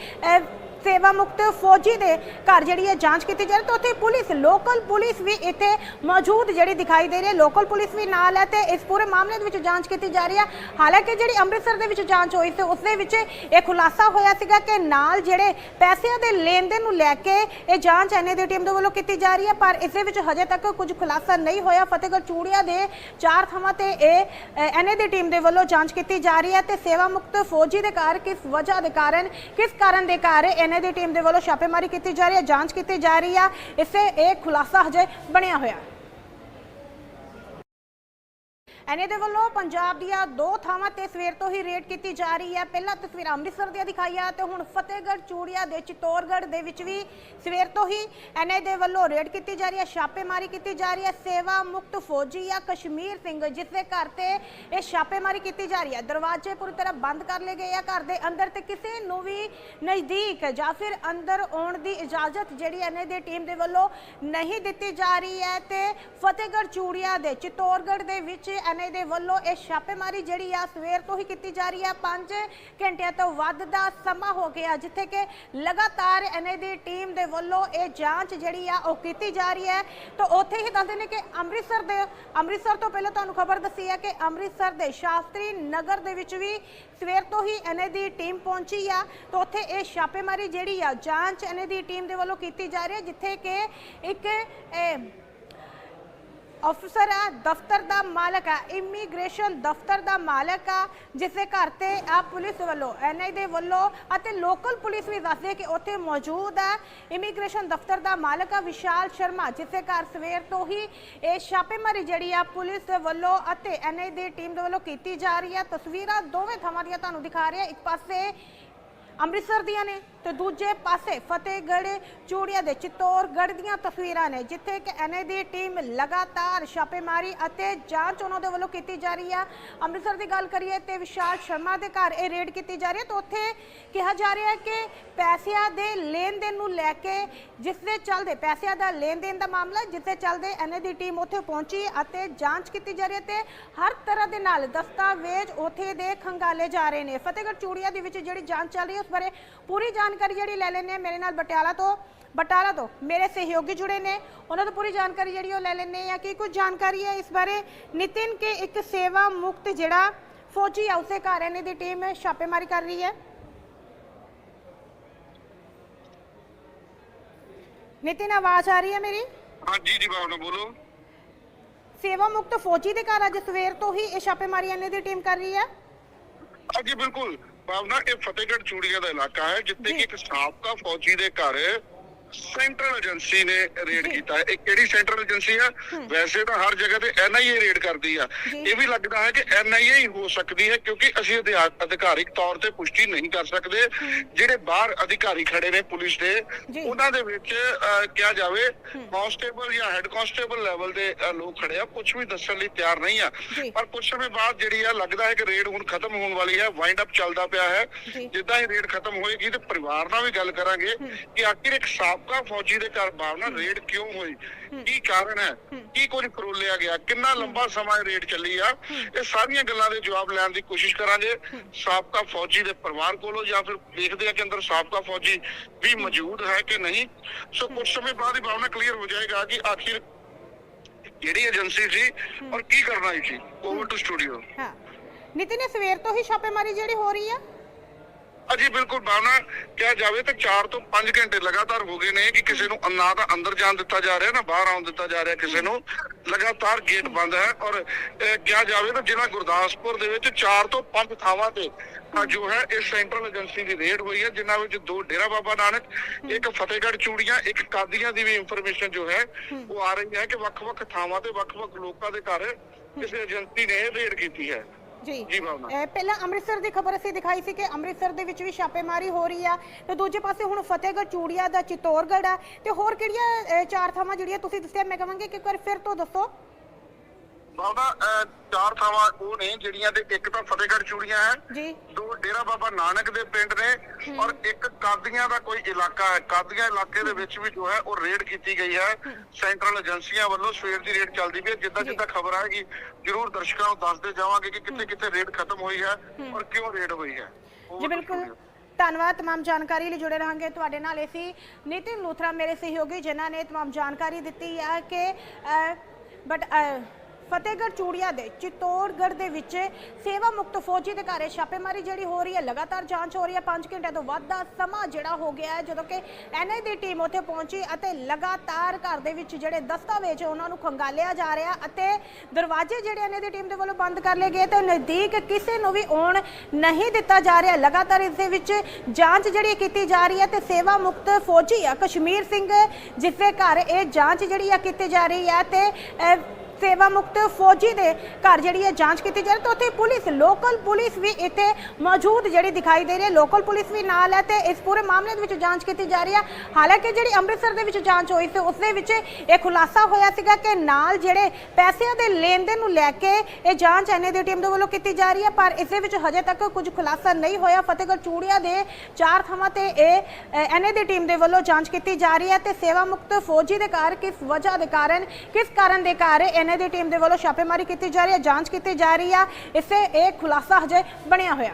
ਸੇਵਾ ਮੁਕਤ ਫੌਜੀ ਦੇ ਘਰ ਜਿਹੜੀ ਹੈ ਜਾਂਚ ਕੀਤੀ ਜਾ ਰਹੀ ਤੇ ਉੱਥੇ ਪੁਲਿਸ, ਲੋਕਲ ਪੁਲਿਸ ਵੀ ਇੱਥੇ ਮੌਜੂਦ ਜਿਹੜੀ ਦਿਖਾਈ ਦੇ ਰਹੀ ਹੈ। ਲੋਕਲ ਪੁਲਿਸ ਵੀ ਨਾਲ ਹੈ ਤੇ ਇਸ ਪੂਰੇ ਮਾਮਲੇ ਦੇ ਵਿੱਚ ਜਾਂਚ ਕੀਤੀ ਜਾ ਰਹੀ ਹੈ। ਹਾਲਾਂਕਿ ਜਿਹੜੀ ਅੰਮ੍ਰਿਤਸਰ ਦੇ ਵਿੱਚ ਜਾਂਚ ਹੋਈ ਸੀ, ਉਸ ਦੇ ਵਿੱਚ ਇਹ ਖੁਲਾਸਾ ਹੋਇਆ ਸੀਗਾ ਕਿ ਨਾਲ ਜਿਹੜੇ ਪੈਸਿਆਂ ਦੇ ਲੈਣ ਦੇਣ ਨੂੰ ਲੈ ਕੇ ਇਹ ਜਾਂਚ ਐਨਏ ਦੀ ਟੀਮ ਦੇ ਵੱਲੋਂ ਕੀਤੀ ਜਾ ਰਹੀ ਹੈ, ਪਰ ਇਸ ਦੇ ਵਿੱਚ ਹਜੇ ਤੱਕ ਕੁਝ ਖੁਲਾਸਾ ਨਹੀਂ ਹੋਇਆ। ਫਤਿਹਗੜ੍ਹ ਚੂੜੀਆਂ ਦੇ ਚਾਰ ਥਾਵਾਂ ਤੇ ਇਹ ਐਨਏ ਦੀ ਟੀਮ ਦੇ ਵੱਲੋਂ ਜਾਂਚ ਕੀਤੀ ਜਾ ਰਹੀ ਹੈ ਤੇ ਸੇਵਾ ਮੁਕਤ ਫੌਜੀ ਦੇ ਘਰ ਕਿਸ ਵਜ੍ਹਾ ਦੇ ਕਾਰਨ, ਕਿਸ ਕਾਰਨ ਦੇ ਕਾਰਨ ਐਨਏ ਦੀ ਟੀਮ ਦੇ ਵੱਲੋਂ ਛਾਪੇਮਾਰੀ ਕੀਤੀ ਜਾ ਰਹੀ ਹੈ, ਜਾਂਚ ਕੀਤੀ ਜਾ ਰਹੀ ਹੈ ਇਸੇ ਇਹ ਖੁਲਾਸਾ ਹਜੇ ਬਣਿਆ ਹੋਇਆ। ਹੈ ਐਨਏ ਦੇ ਵੱਲੋਂ ਪੰਜਾਬ ਦੀਆਂ ਦੋ ਥਾਵਾਂ ਤੇ ਸਵੇਰ ਤੋਂ ਹੀ ਰੇਡ ਕੀਤੀ ਜਾ ਰਹੀ ਹੈ। ਪਹਿਲਾਂ ਤਸਵੀਰ ਅੰਮ੍ਰਿਤਸਰ ਦੀਆਂ ਦਿਖਾਈਆਂ ਤੇ ਹੁਣ ਫਤਿਹਗੜ੍ਹ, ਚੂੜੀਆ ਦੇ ਚਿਤੌੜਗੜ੍ਹ ਦੇ ਵਿੱਚ ਵੀ ਸਵੇਰ ਤੋਂ ਹੀ ਐਨਏ ਦੇ ਵੱਲੋਂ ਰੇਡ ਕੀਤੀ ਜਾ ਰਹੀ ਹੈ, ਛਾਪੇਮਾਰੀ ਕੀਤੀ ਜਾ ਰਹੀ ਹੈ। ਸੇਵਾ ਮੁਕਤ ਫੌਜੀ ਆ ਕਸ਼ਮੀਰ ਸਿੰਘ, ਜਿਸ ਦੇ ਘਰ ਤੇ ਇਹ ਛਾਪੇਮਾਰੀ ਕੀਤੀ ਜਾ ਰਹੀ ਹੈ। ਦਰਵਾਜ਼ੇ ਪੂਰੀ ਤਰ੍ਹਾਂ ਬੰਦ ਕਰ ਲਏ ਗਏ ਆ। ਘਰ ਦੇ ਅੰਦਰ ਤੇ ਕਿਸੇ ਨੂੰ ਵੀ ਨਜ਼ਦੀਕ ਜਾਂ ਫਿਰ ਅੰਦਰ ਆਉਣ ਦੀ ਇਜਾਜ਼ਤ ਜਿਹੜੀ ਐਨਏ ਦੀ ਟੀਮ ਦੇ ਵੱਲੋਂ ਨਹੀਂ ਦਿੱਤੀ ਜਾ ਰਹੀ ਹੈ ਤੇ ਫਤਿਹਗੜ੍ਹ, ਚੂੜੀਆ ਦੇ ਚਿਤੌੜਗੜ੍ਹ ਦੇ ਵਿੱਚ ਐਨਏ ਦੇ ਵੱਲੋਂ ਇਹ ਛਾਪੇਮਾਰੀ ਜਿਹੜੀ ਆ ਸਵੇਰ ਤੋਂ ਹੀ ਕੀਤੀ ਜਾ ਰਹੀ ਹੈ 5 ਘੰਟਿਆਂ ਤੋਂ ਵੱਧ ਦਾ ਸਮਾਂ ਹੋ ਗਿਆ, ਜਿੱਥੇ ਕਿ ਲਗਾਤਾਰ ਐਨਏ ਦੀ ਟੀਮ ਦੇ ਵੱਲੋਂ ਇਹ ਜਾਂਚ ਜਿਹੜੀ ਆ ਉਹ ਕੀਤੀ ਜਾ ਰਹੀ ਹੈ। ਤਾਂ ਉੱਥੇ ਹੀ ਦੱਸਦੇ ਨੇ ਕਿ ਅੰਮ੍ਰਿਤਸਰ ਦੇ ਅੰਮ੍ਰਿਤਸਰ ਤੋਂ ਪਹਿਲਾਂ ਤੁਹਾਨੂੰ ਖਬਰ ਦੱਸੀ ਹੈ ਕਿ ਅੰਮ੍ਰਿਤਸਰ ਦੇ ਸ਼ਾਸਤਰੀ ਨਗਰ ਦੇ ਵਿੱਚ ਵੀ ਸਵੇਰ ਤੋਂ ਹੀ ਐਨਏ ਦੀ ਟੀਮ ਪਹੁੰਚੀ ਆ। ਤਾਂ ਉੱਥੇ ਇਹ ਛਾਪੇਮਾਰੀ ਜਿਹੜੀ ਆ ਜਾਂਚ ਐਨਏ ਦੀ ਟੀਮ ਦੇ ਵੱਲੋਂ ਕੀਤੀ ਜਾ ਰਹੀ ਹੈ, ਜਿੱਥੇ ਕਿ ਇੱਕ ਅਫਸਰ ਹੈ ਦਫ਼ਤਰ ਦਾ ਮਾਲਕ ਹੈ ਇਮੀਗ੍ਰੇਸ਼ਨ ਦਫ਼ਤਰ ਦਾ ਮਾਲਕ ਆ, ਜਿਸ ਦੇ ਘਰ ਤੇ ਆ ਪੁਲਿਸ ਵੱਲੋਂ ਐਨਆਈ ਦੇ ਵੱਲੋਂ ਅਤੇ ਲੋਕਲ ਪੁਲਿਸ ਵੀ ਦੱਸਦੇ ਕਿ ਉੱਥੇ ਮੌਜੂਦ ਹੈ ਇਮੀਗ੍ਰੇਸ਼ਨ ਦਫ਼ਤਰ ਦਾ ਮਾਲਕ ਆ, ਵਿਸ਼ਾਲ ਸ਼ਰਮਾ, ਜਿਸ ਦੇ ਘਰ ਸਵੇਰ ਤੋਂ ਹੀ ਇਹ ਛਾਪੇਮਾਰੀ ਜਿਹੜੀ ਆ ਪੁਲਿਸ ਦੇ ਵੱਲੋਂ ਅਤੇ ਐਨਆਈ ਦੀ ਟੀਮ ਦੇ ਵੱਲੋਂ ਕੀਤੀ ਜਾ ਰਹੀ ਹੈ ਤਸਵੀਰਾਂ ਦੋਵੇਂ ਥਾਵਾਂ ਦੀਆਂ ਤੁਹਾਨੂੰ ਦਿਖਾ ਰਹੇ। ਆ ਇੱਕ ਪਾਸੇ ਅੰਮ੍ਰਿਤਸਰ ਦੀਆਂ ਨੇ। ਤੇ ਦੂਜੇ ਪਾਸੇ ਫਤਿਹਗੜ੍ਹ ਚੂੜੀਆਂ ਦੇ ਚਿਤੌੜਗੜ੍ਹ ਦੀਆਂ ਤਸਵੀਰਾਂ ਨੇ, ਜਿੱਥੇ ਕਿ ਐਨਏ ਦੀ ਟੀਮ ਲਗਾਤਾਰ ਛਾਪੇਮਾਰੀ ਅਤੇ ਜਾਂਚ ਉਹਨਾਂ ਦੇ ਵੱਲੋਂ ਕੀਤੀ ਜਾ ਰਹੀ ਹੈ ਅੰਮ੍ਰਿਤਸਰ ਦੀ ਗੱਲ ਕਰੀਏ ਤੇ ਵਿਸ਼ਾਲ ਸ਼ਰਮਾ ਦੇ ਘਰ ਇਹ ਰੇਡ ਕੀਤੀ ਜਾ ਰਹੀ ਹੈ ਤਾਂ ਉੱਥੇ ਕਿਹਾ ਜਾ ਰਿਹਾ ਹੈ ਕਿ ਪੈਸਿਆਂ ਦੇ ਲੈਣ ਦੇਣ ਨੂੰ ਲੈ ਕੇ ਜਿਸ ਦੇ ਚੱਲਦੇ ਪੈਸਿਆਂ ਦਾ ਲੈਣ ਦੇਣ ਦਾ ਮਾਮਲਾ, ਜਿਸ ਦੇ ਚੱਲਦੇ ਐਨਏ ਦੀ ਟੀਮ ਉੱਥੇ ਪਹੁੰਚੀ ਅਤੇ ਜਾਂਚ ਕੀਤੀ ਜਾ ਰਹੀ ਹੈ ਤੇ ਹਰ ਤਰ੍ਹਾਂ ਦੇ ਨਾਲ ਦਸਤਾਵੇਜ਼ ਉੱਥੇ ਦੇ ਖੰਗਾਲੇ ਜਾ ਰਹੇ ਨੇ। ਫਤਿਹਗੜ੍ਹ ਚੂੜੀਆਂ ਦੇ ਵਿੱਚ ਜਿਹੜੀ ਜਾਂਚ ਚੱਲ ਰਹੀ ਹੈ, ਉਸ ਬਾਰੇ ਪੂਰੀ ਜਾਂਚ ਜਾਣਕਾਰੀ ਜਿਹੜੀ ਲੈ ਲੈਣੇ ਆ ਮੇਰੇ ਨਾਲ ਬਟਿਆਲਾ ਤੋਂ ਬਟਾਲਾ ਤੋਂ ਮੇਰੇ ਸਹਿਯੋਗੀ ਜੁੜੇ ਨੇ। ਉਹਨਾਂ ਤੋਂ ਪੂਰੀ ਜਾਣਕਾਰੀ ਜਿਹੜੀ ਉਹ ਲੈ ਲੈਣੇ ਆ। ਕਿ ਕੁਝ ਜਾਣਕਾਰੀ ਹੈ ਇਸ ਬਾਰੇ? ਨਿਤਿਨ ਕੇ ਇੱਕ ਸੇਵਾ ਮੁਕਤ ਜਿਹੜਾ ਫੌਜੀ ਉਸੇ ਘਰ ਐਨਏ ਦੀ ਟੀਮ ਛਾਪੇਮਾਰੀ ਕਰ ਰਹੀ ਹੈ। ਨਿਤਿਨ ਆਵਾਜ਼ ਆ ਰਹੀ ਹੈ ਮੇਰੀ? ਹਾਂ ਜੀ ਜੀ ਬਾਬਾ ਬੋਲੋ। ਸੇਵਾ ਮੁਕਤ ਫੌਜੀ ਦੇ ਘਰ ਅੱਜ ਸਵੇਰ ਤੋਂ ਹੀ ਇਹ ਛਾਪੇਮਾਰੀ ਐਨਏ ਦੀ ਟੀਮ ਕਰ ਰਹੀ ਹੈ। ਹਾਂ ਜੀ ਬਿਲਕੁਲ ਭਾਵਨਾ ਇਹ ਫਤਿਹਗੜ੍ਹ ਚੂੜੀਆ ਦਾ ਇਲਾਕਾ ਹੈ ਜਿੱਥੇ। ਕਿ ਇੱਕ ਸਾਬਕਾ ਫੌਜੀ ਦੇ ਘਰ ਸੈਂਟਰਲ ਏਜੰਸੀ ਨੇ ਰੇਡ। ਕੀਤਾ ਹੈ। ਇਹ ਕਿਹੜੀ ਸੈਂਟਰਲ ਏਜੰਸੀ ਆ? ਵੈਸੇ ਤਾਂ ਹਰ ਜਗ੍ਹਾ ਤੇ ਐਨਆਈਏ ਰੇਡ ਕਰਦੀ ਆ। ਇਹ ਵੀ ਲੱਗਦਾ ਹੈ ਕਿ ਐਨਆਈਏ ਹੀ ਹੋ ਸਕਦੀ ਹੈ ਕਿਉਂਕਿ ਅਸੀਂ ਅਧਿਕਾਰਿਕ ਤੌਰ ਤੇ ਪੁਸ਼ਟੀ ਨਹੀਂ ਕਰ ਸਕਦੇ। ਜਿਹੜੇ ਬਾਹਰ ਅਧਿਕਾਰੀ ਖੜੇ ਨੇ ਪੁਲਿਸ ਦੇ। ਉਹਨਾਂ ਦੇ ਵਿੱਚ ਕਿਹਾ ਜਾਵੇ ਕਾਂਸਟੇਬਲ ਜਾਂ ਹੈੱਡ ਕਾਂਸਟੇਬਲ ਲੈਵਲ ਦੇ ਲੋਕ ਖੜੇ ਆ। ਕੁਝ ਵੀ ਦੱਸਣ ਲਈ ਤਿਆਰ ਨਹੀਂ ਆ। ਪਰ ਕੁਝ ਸਮੇਂ ਬਾਅਦ ਜਿਹੜੀ ਆ ਲੱਗਦਾ ਹੈ ਕਿ ਰੇਡ ਹੁਣ ਖਤਮ ਹੋਣ ਵਾਲੀ ਹੈ ਵਾਈਂਡ ਅਪ ਚੱਲਦਾ ਪਿਆ ਹੈ। ਜਿੱਦਾਂ ਹੀ ਰੇਡ ਖਤਮ ਹੋਏਗੀ ਤੇ ਪਰਿਵਾਰ ਨਾਲ ਵੀ ਗੱਲ ਕਰਾਂਗੇ ਕਿ ਆਖਿਰ ਇੱਕ ਸਾਬਕਾ ਫੌਜੀ ਦੇ ਘਰ ਭਾਵਨਾ ਰੇਡ ਕਿਉਂ ਹੋਈ? ਕੀ ਕਾਰਨ ਹੈ? ਕੀ ਕੁਝ ਫਰੋਲਿਆ ਗਿਆ? ਕਿੰਨਾ ਲੰਬਾ ਸਮਾਂ ਇਹ ਰੇਡ ਚੱਲੀ ਆ? ਇਹ ਸਾਰੀਆਂ ਗੱਲਾਂ ਦੇ ਜਵਾਬ ਲੈਣ ਦੀ ਕੋਸ਼ਿਸ਼ ਕਰਾਂਗੇ। ਸਾਬਕਾ ਫੌਜੀ ਦੇ ਪਰਿਵਾਰ ਕੋਲੋਂ ਜਾਂ ਫਿਰ ਦੇਖਦੇ ਆ ਕਿ ਅੰਦਰ ਸਾਬਕਾ ਫੌਜੀ ਵੀ ਮੌਜੂਦ ਹੈ ਕਿ ਨਹੀਂ। ਸੋ ਕੁਝ ਸਮੇਂ ਬਾਅਦ ਹੀ ਭਾਵਨਾ ਕਲੀਅਰ ਹੋ ਜਾਏਗਾ ਕਿ ਆਖਿਰ ਕਿਹੜੀ ਏਜੰਸੀ ਸੀ ਔਰ ਕੀ ਕਰਨਾ ਸੀ? ਓਵਰ ਟੂ ਸਟੂਡੀਓ ਹਾਂ। ਨਿਤਿਨ ਸਵੇਰ ਤੋਂ ਹੀ ਛਾਪੇਮਾਰੀ ਜਿਹੜੀ ਹੋ ਰਹੀ ਹੈ ਅਜੀ ਬਿਲਕੁਲ ਭਾਵਨਾ ਕਿਹਾ ਜਾਵੇ ਤਾਂ 4 ਤੋਂ 5 ਘੰਟੇ ਲਗਾਤਾਰ ਹੋ ਗਏ ਨੇ ਕਿ ਕਿਸੇ ਨੂੰ ਨਾ ਤਾਂ ਅੰਦਰ ਜਾਣ ਦਿੱਤਾ ਜਾ ਰਿਹਾ ਨਾ, ਬਾਹਰ ਆਉਣ ਦਿੱਤਾ ਜਾ ਰਿਹਾ ਕਿਸੇ ਨੂੰ, ਲਗਾਤਾਰ ਗੇਟ ਬੰਦ ਹੈ ਔਰ ਕਿਹਾ ਜਾਵੇ ਤਾਂ ਜ਼ਿਲ੍ਹਾ ਗੁਰਦਾਸਪੁਰ ਦੇ ਵਿੱਚ 4 ਤੋਂ 5 ਥਾਵਾਂ ਤੇ ਜੋ ਹੈ ਇਸ ਸੈਂਟਰਲ ਏਜੰਸੀ ਦੀ ਰੇਡ ਹੋਈ ਹੈ, ਜਿਨ੍ਹਾਂ ਵਿੱਚ ਦੋ ਡੇਰਾ ਬਾਬਾ ਨਾਨਕ, ਇੱਕ ਫਤਿਹਗੜ੍ਹ ਚੂੜੀਆਂ, ਇੱਕ ਕਾਦੀਆਂ ਦੀ ਵੀ ਇਨਫੋਰਮੇਸ਼ਨ ਜੋ ਹੈ, ਉਹ ਆ ਰਹੀ ਹੈ ਕਿ ਵੱਖ-ਵੱਖ ਥਾਵਾਂ ਤੇ ਵੱਖ-ਵੱਖ ਲੋਕਾਂ ਦੇ ਘਰ ਕਿਸੇ ਏਜੰਸੀ ਨੇ ਰੇਡ ਕੀਤੀ ਹੈ। ਜੀ। ਜੀ ਭਾਵਨਾ। ਅਹ ਪਹਿਲਾਂ ਅੰਮ੍ਰਿਤਸਰ ਦੀ ਖਬਰ ਅਸੀਂ ਦਿਖਾਈ ਸੀ ਕਿ ਅੰਮ੍ਰਿਤਸਰ ਦੇ ਵਿੱਚ ਵੀ ਛਾਪੇਮਾਰੀ ਹੋ ਰਹੀ ਆ। ਤੇ ਦੂਜੇ ਪਾਸੇ ਹੁਣ ਫਤਿਹਗੜ੍ਹ ਚੂੜੀਆ ਦਾ ਚਿਤੌੜਗੜ੍ਹ ਆ। ਤੇ ਹੋਰ ਕਿਹੜੀਆਂ ਅਹ, ਚਾਰ ਥਾਵਾਂ ਜਿਹੜੀਆਂ ਤੁਸੀਂ ਦੱਸਿਆ? ਮੈਂ ਕਹਾਂਗੀ ਕਿ ਇੱਕ ਵਾਰ ਫਿਰ ਤੋਂ ਦੱਸੋ। ਬਾਬਾ ਅਹ, ਚਾਰ ਥਾਵਾਂ ਉਹ ਨੇ ਜਿਹੜੀਆਂ ਤੇ ਇੱਕ ਤਾਂ ਫਤਿਹਗੜ੍ਹ ਚੂੜੀਆਂ ਹੈ ਜੀ ਦੋ ਡੇਰਾ ਬਾਬਾ ਨਾਨਕ ਦੇ ਪਿੰਡ ਨੇ ਔਰ ਇੱਕ ਕਾਦੀਆਂ ਦਾ ਕੋਈ ਇਲਾਕਾ ਹੈ ਕਾਦੀਆਂ ਇਲਾਕੇ ਦੇ ਵਿੱਚ ਵੀ ਜੋ ਹੈ ਉਹ ਰੇਡ ਕੀਤੀ ਗਈ ਹੈ ਸੈਂਟਰਲ ਏਜੰਸੀਆਂ ਵੱਲੋਂ ਸਵੇਰ ਦੀ ਰੇਡ ਚੱਲਦੀ ਪਈ ਹੈ ਜਿੱਦਾਂ ਜੀ। ਜਿੱਦਾਂ ਖਬਰ ਆਏਗੀ ਜਰੂਰ ਦਰਸ਼ਕਾਂ ਨੂੰ ਦੱਸਦੇ ਜਾਵਾਂਗੇ ਕਿ ਕਿੱਥੇ ਕਿੱਥੇ ਰੇਡ ਖਤਮ ਹੋਈ ਹੈ ਔਰ ਕਿਉਂ ਰੇਡ ਹੋਈ ਹੈ ਜੀ ਬਿਲਕੁਲ ਧੰਨਵਾਦ तमाम ਜਾਣਕਾਰੀ ਲਈ ਜੁੜੇ ਰਹਾਂਗੇ ਤੁਹਾਡੇ ਨਾਲ ਅਸੀਂ ਨਿਤਿਨ ਲੂਥਰਾ ਮੇਰੇ ਸਹਿਯੋਗੀ ਜਿਨ੍ਹਾਂ ਨੇ तमाम ਜਾਣਕਾਰੀ ਦਿੱਤੀ ਹੈ ਕਿ ਬਟ ਫਤਿਹਗੜ੍ਹ ਚੂੜੀਆ ਦੇ ਚਿਤੌੜਗੜ੍ਹ ਦੇ ਵਿੱਚ ਸੇਵਾ ਮੁਕਤ ਫੌਜੀ ਦੇ ਘਰੇ ਛਾਪੇਮਾਰੀ ਜਿਹੜੀ ਹੋ ਰਹੀ ਹੈ, ਲਗਾਤਾਰ ਜਾਂਚ ਹੋ ਰਹੀ ਹੈ। 5 ਘੰਟੇ ਤੋਂ ਵੱਧ ਦਾ ਸਮਾਂ ਜਿਹੜਾ ਹੋ ਗਿਆ ਹੈ, ਜਦੋਂ ਕਿ ਐਨਆਈ ਦੀ ਟੀਮ ਉੱਥੇ ਪਹੁੰਚੀ ਅਤੇ ਲਗਾਤਾਰ ਘਰ ਦੇ ਵਿੱਚ ਜਿਹੜੇ ਦਸਤਾਵੇਜ਼ ਉਹਨਾਂ ਨੂੰ ਖੰਗਾਲਿਆ ਜਾ ਰਿਹਾ ਅਤੇ ਦਰਵਾਜ਼ੇ ਜਿਹੜੇ ਐਨਆਈ ਦੀ ਟੀਮ ਦੇ ਵੱਲੋਂ ਬੰਦ ਕਰ ਲਏ ਗਏ ਤੇ ਨਜ਼ਦੀਕ ਕਿਸੇ ਨੂੰ ਵੀ ਆਉਣ ਨਹੀਂ ਦਿੱਤਾ ਜਾ ਰਿਹਾ। ਲਗਾਤਾਰ ਇਸ ਦੇ ਵਿੱਚ ਜਾਂਚ ਜਿਹੜੀ ਕੀਤੀ ਜਾ ਰਹੀ ਹੈ ਤੇ ਸੇਵਾ ਮੁਕਤ ਫੌਜੀ ਆ ਕਸ਼ਮੀਰ ਸਿੰਘ, ਜਿਸ ਦੇ ਘਰ ਇਹ ਜਾਂਚ ਜਿਹੜੀ ਆ ਕੀਤੀ ਜਾ ਰਹੀ ਹੈ ਤੇ ਸੇਵਾ ਮੁਕਤ ਫੌਜੀ ਦੇ ਘਰ ਜਿਹੜੀ ਹੈ ਜਾਂਚ ਕੀਤੀ ਜਾ ਰਹੀ ਤਾਂ ਉੱਥੇ ਪੁਲਿਸ ਲੋਕਲ ਪੁਲਿਸ ਵੀ ਇੱਥੇ ਮੌਜੂਦ ਜਿਹੜੀ ਦਿਖਾਈ ਦੇ ਰਹੀ ਹੈ। ਲੋਕਲ ਪੁਲਿਸ ਵੀ ਨਾਲ ਹੈ ਤੇ ਇਸ ਪੂਰੇ ਮਾਮਲੇ ਦੇ ਵਿੱਚ ਜਾਂਚ ਕੀਤੀ ਜਾ ਰਹੀ ਹੈ। ਹਾਲਾਂਕਿ ਜਿਹੜੀ ਅੰਮ੍ਰਿਤਸਰ ਦੇ ਵਿੱਚ ਜਾਂਚ ਹੋਈ ਸੀ, ਉਸ ਦੇ ਵਿੱਚ ਇਹ ਖੁਲਾਸਾ ਹੋਇਆ ਸੀਗਾ ਕਿ ਨਾਲ ਜਿਹੜੇ ਪੈਸਿਆਂ ਦੇ ਲੈਣ ਦੇਣ ਨੂੰ ਲੈ ਕੇ ਇਹ ਜਾਂਚ ਐਨਏ ਦੀ ਟੀਮ ਦੇ ਵੱਲੋਂ ਕੀਤੀ ਜਾ ਰਹੀ ਹੈ, ਪਰ ਇਸ ਦੇ ਵਿੱਚ ਹਜੇ ਤੱਕ ਕੁਝ ਖੁਲਾਸਾ ਨਹੀਂ ਹੋਇਆ। ਫਤਿਹਗੜ੍ਹ ਚੂੜੀਆਂ ਦੇ ਚਾਰ ਥਾਵਾਂ ਤੇ ਇਹ ਐਨਏ ਦੀ ਟੀਮ ਦੇ ਵੱਲੋਂ ਜਾਂਚ ਕੀਤੀ ਜਾ ਰਹੀ ਹੈ ਤੇ ਸੇਵਾ ਮੁਕਤ ਫੌਜੀ ਦੇ ਘਰ ਕਿਸ ਵਜ੍ਹਾ ਦੇ ਕਾਰਨ, ਕਿਸ ਕਾਰਨ ਦੇ ਕਾਰਨ ਐਨਏ ਦੀ ਟੀਮ ਦੇ ਵੱਲੋਂ ਛਾਪੇਮਾਰੀ ਕੀਤੀ ਜਾ ਰਹੀ ਹੈ, ਜਾਂਚ ਕੀਤੀ ਜਾ ਰਹੀ ਹੈ ਇਸੇ ਇਹ ਖੁਲਾਸਾ ਹਜੇ ਬਣਿਆ ਹੋਇਆ।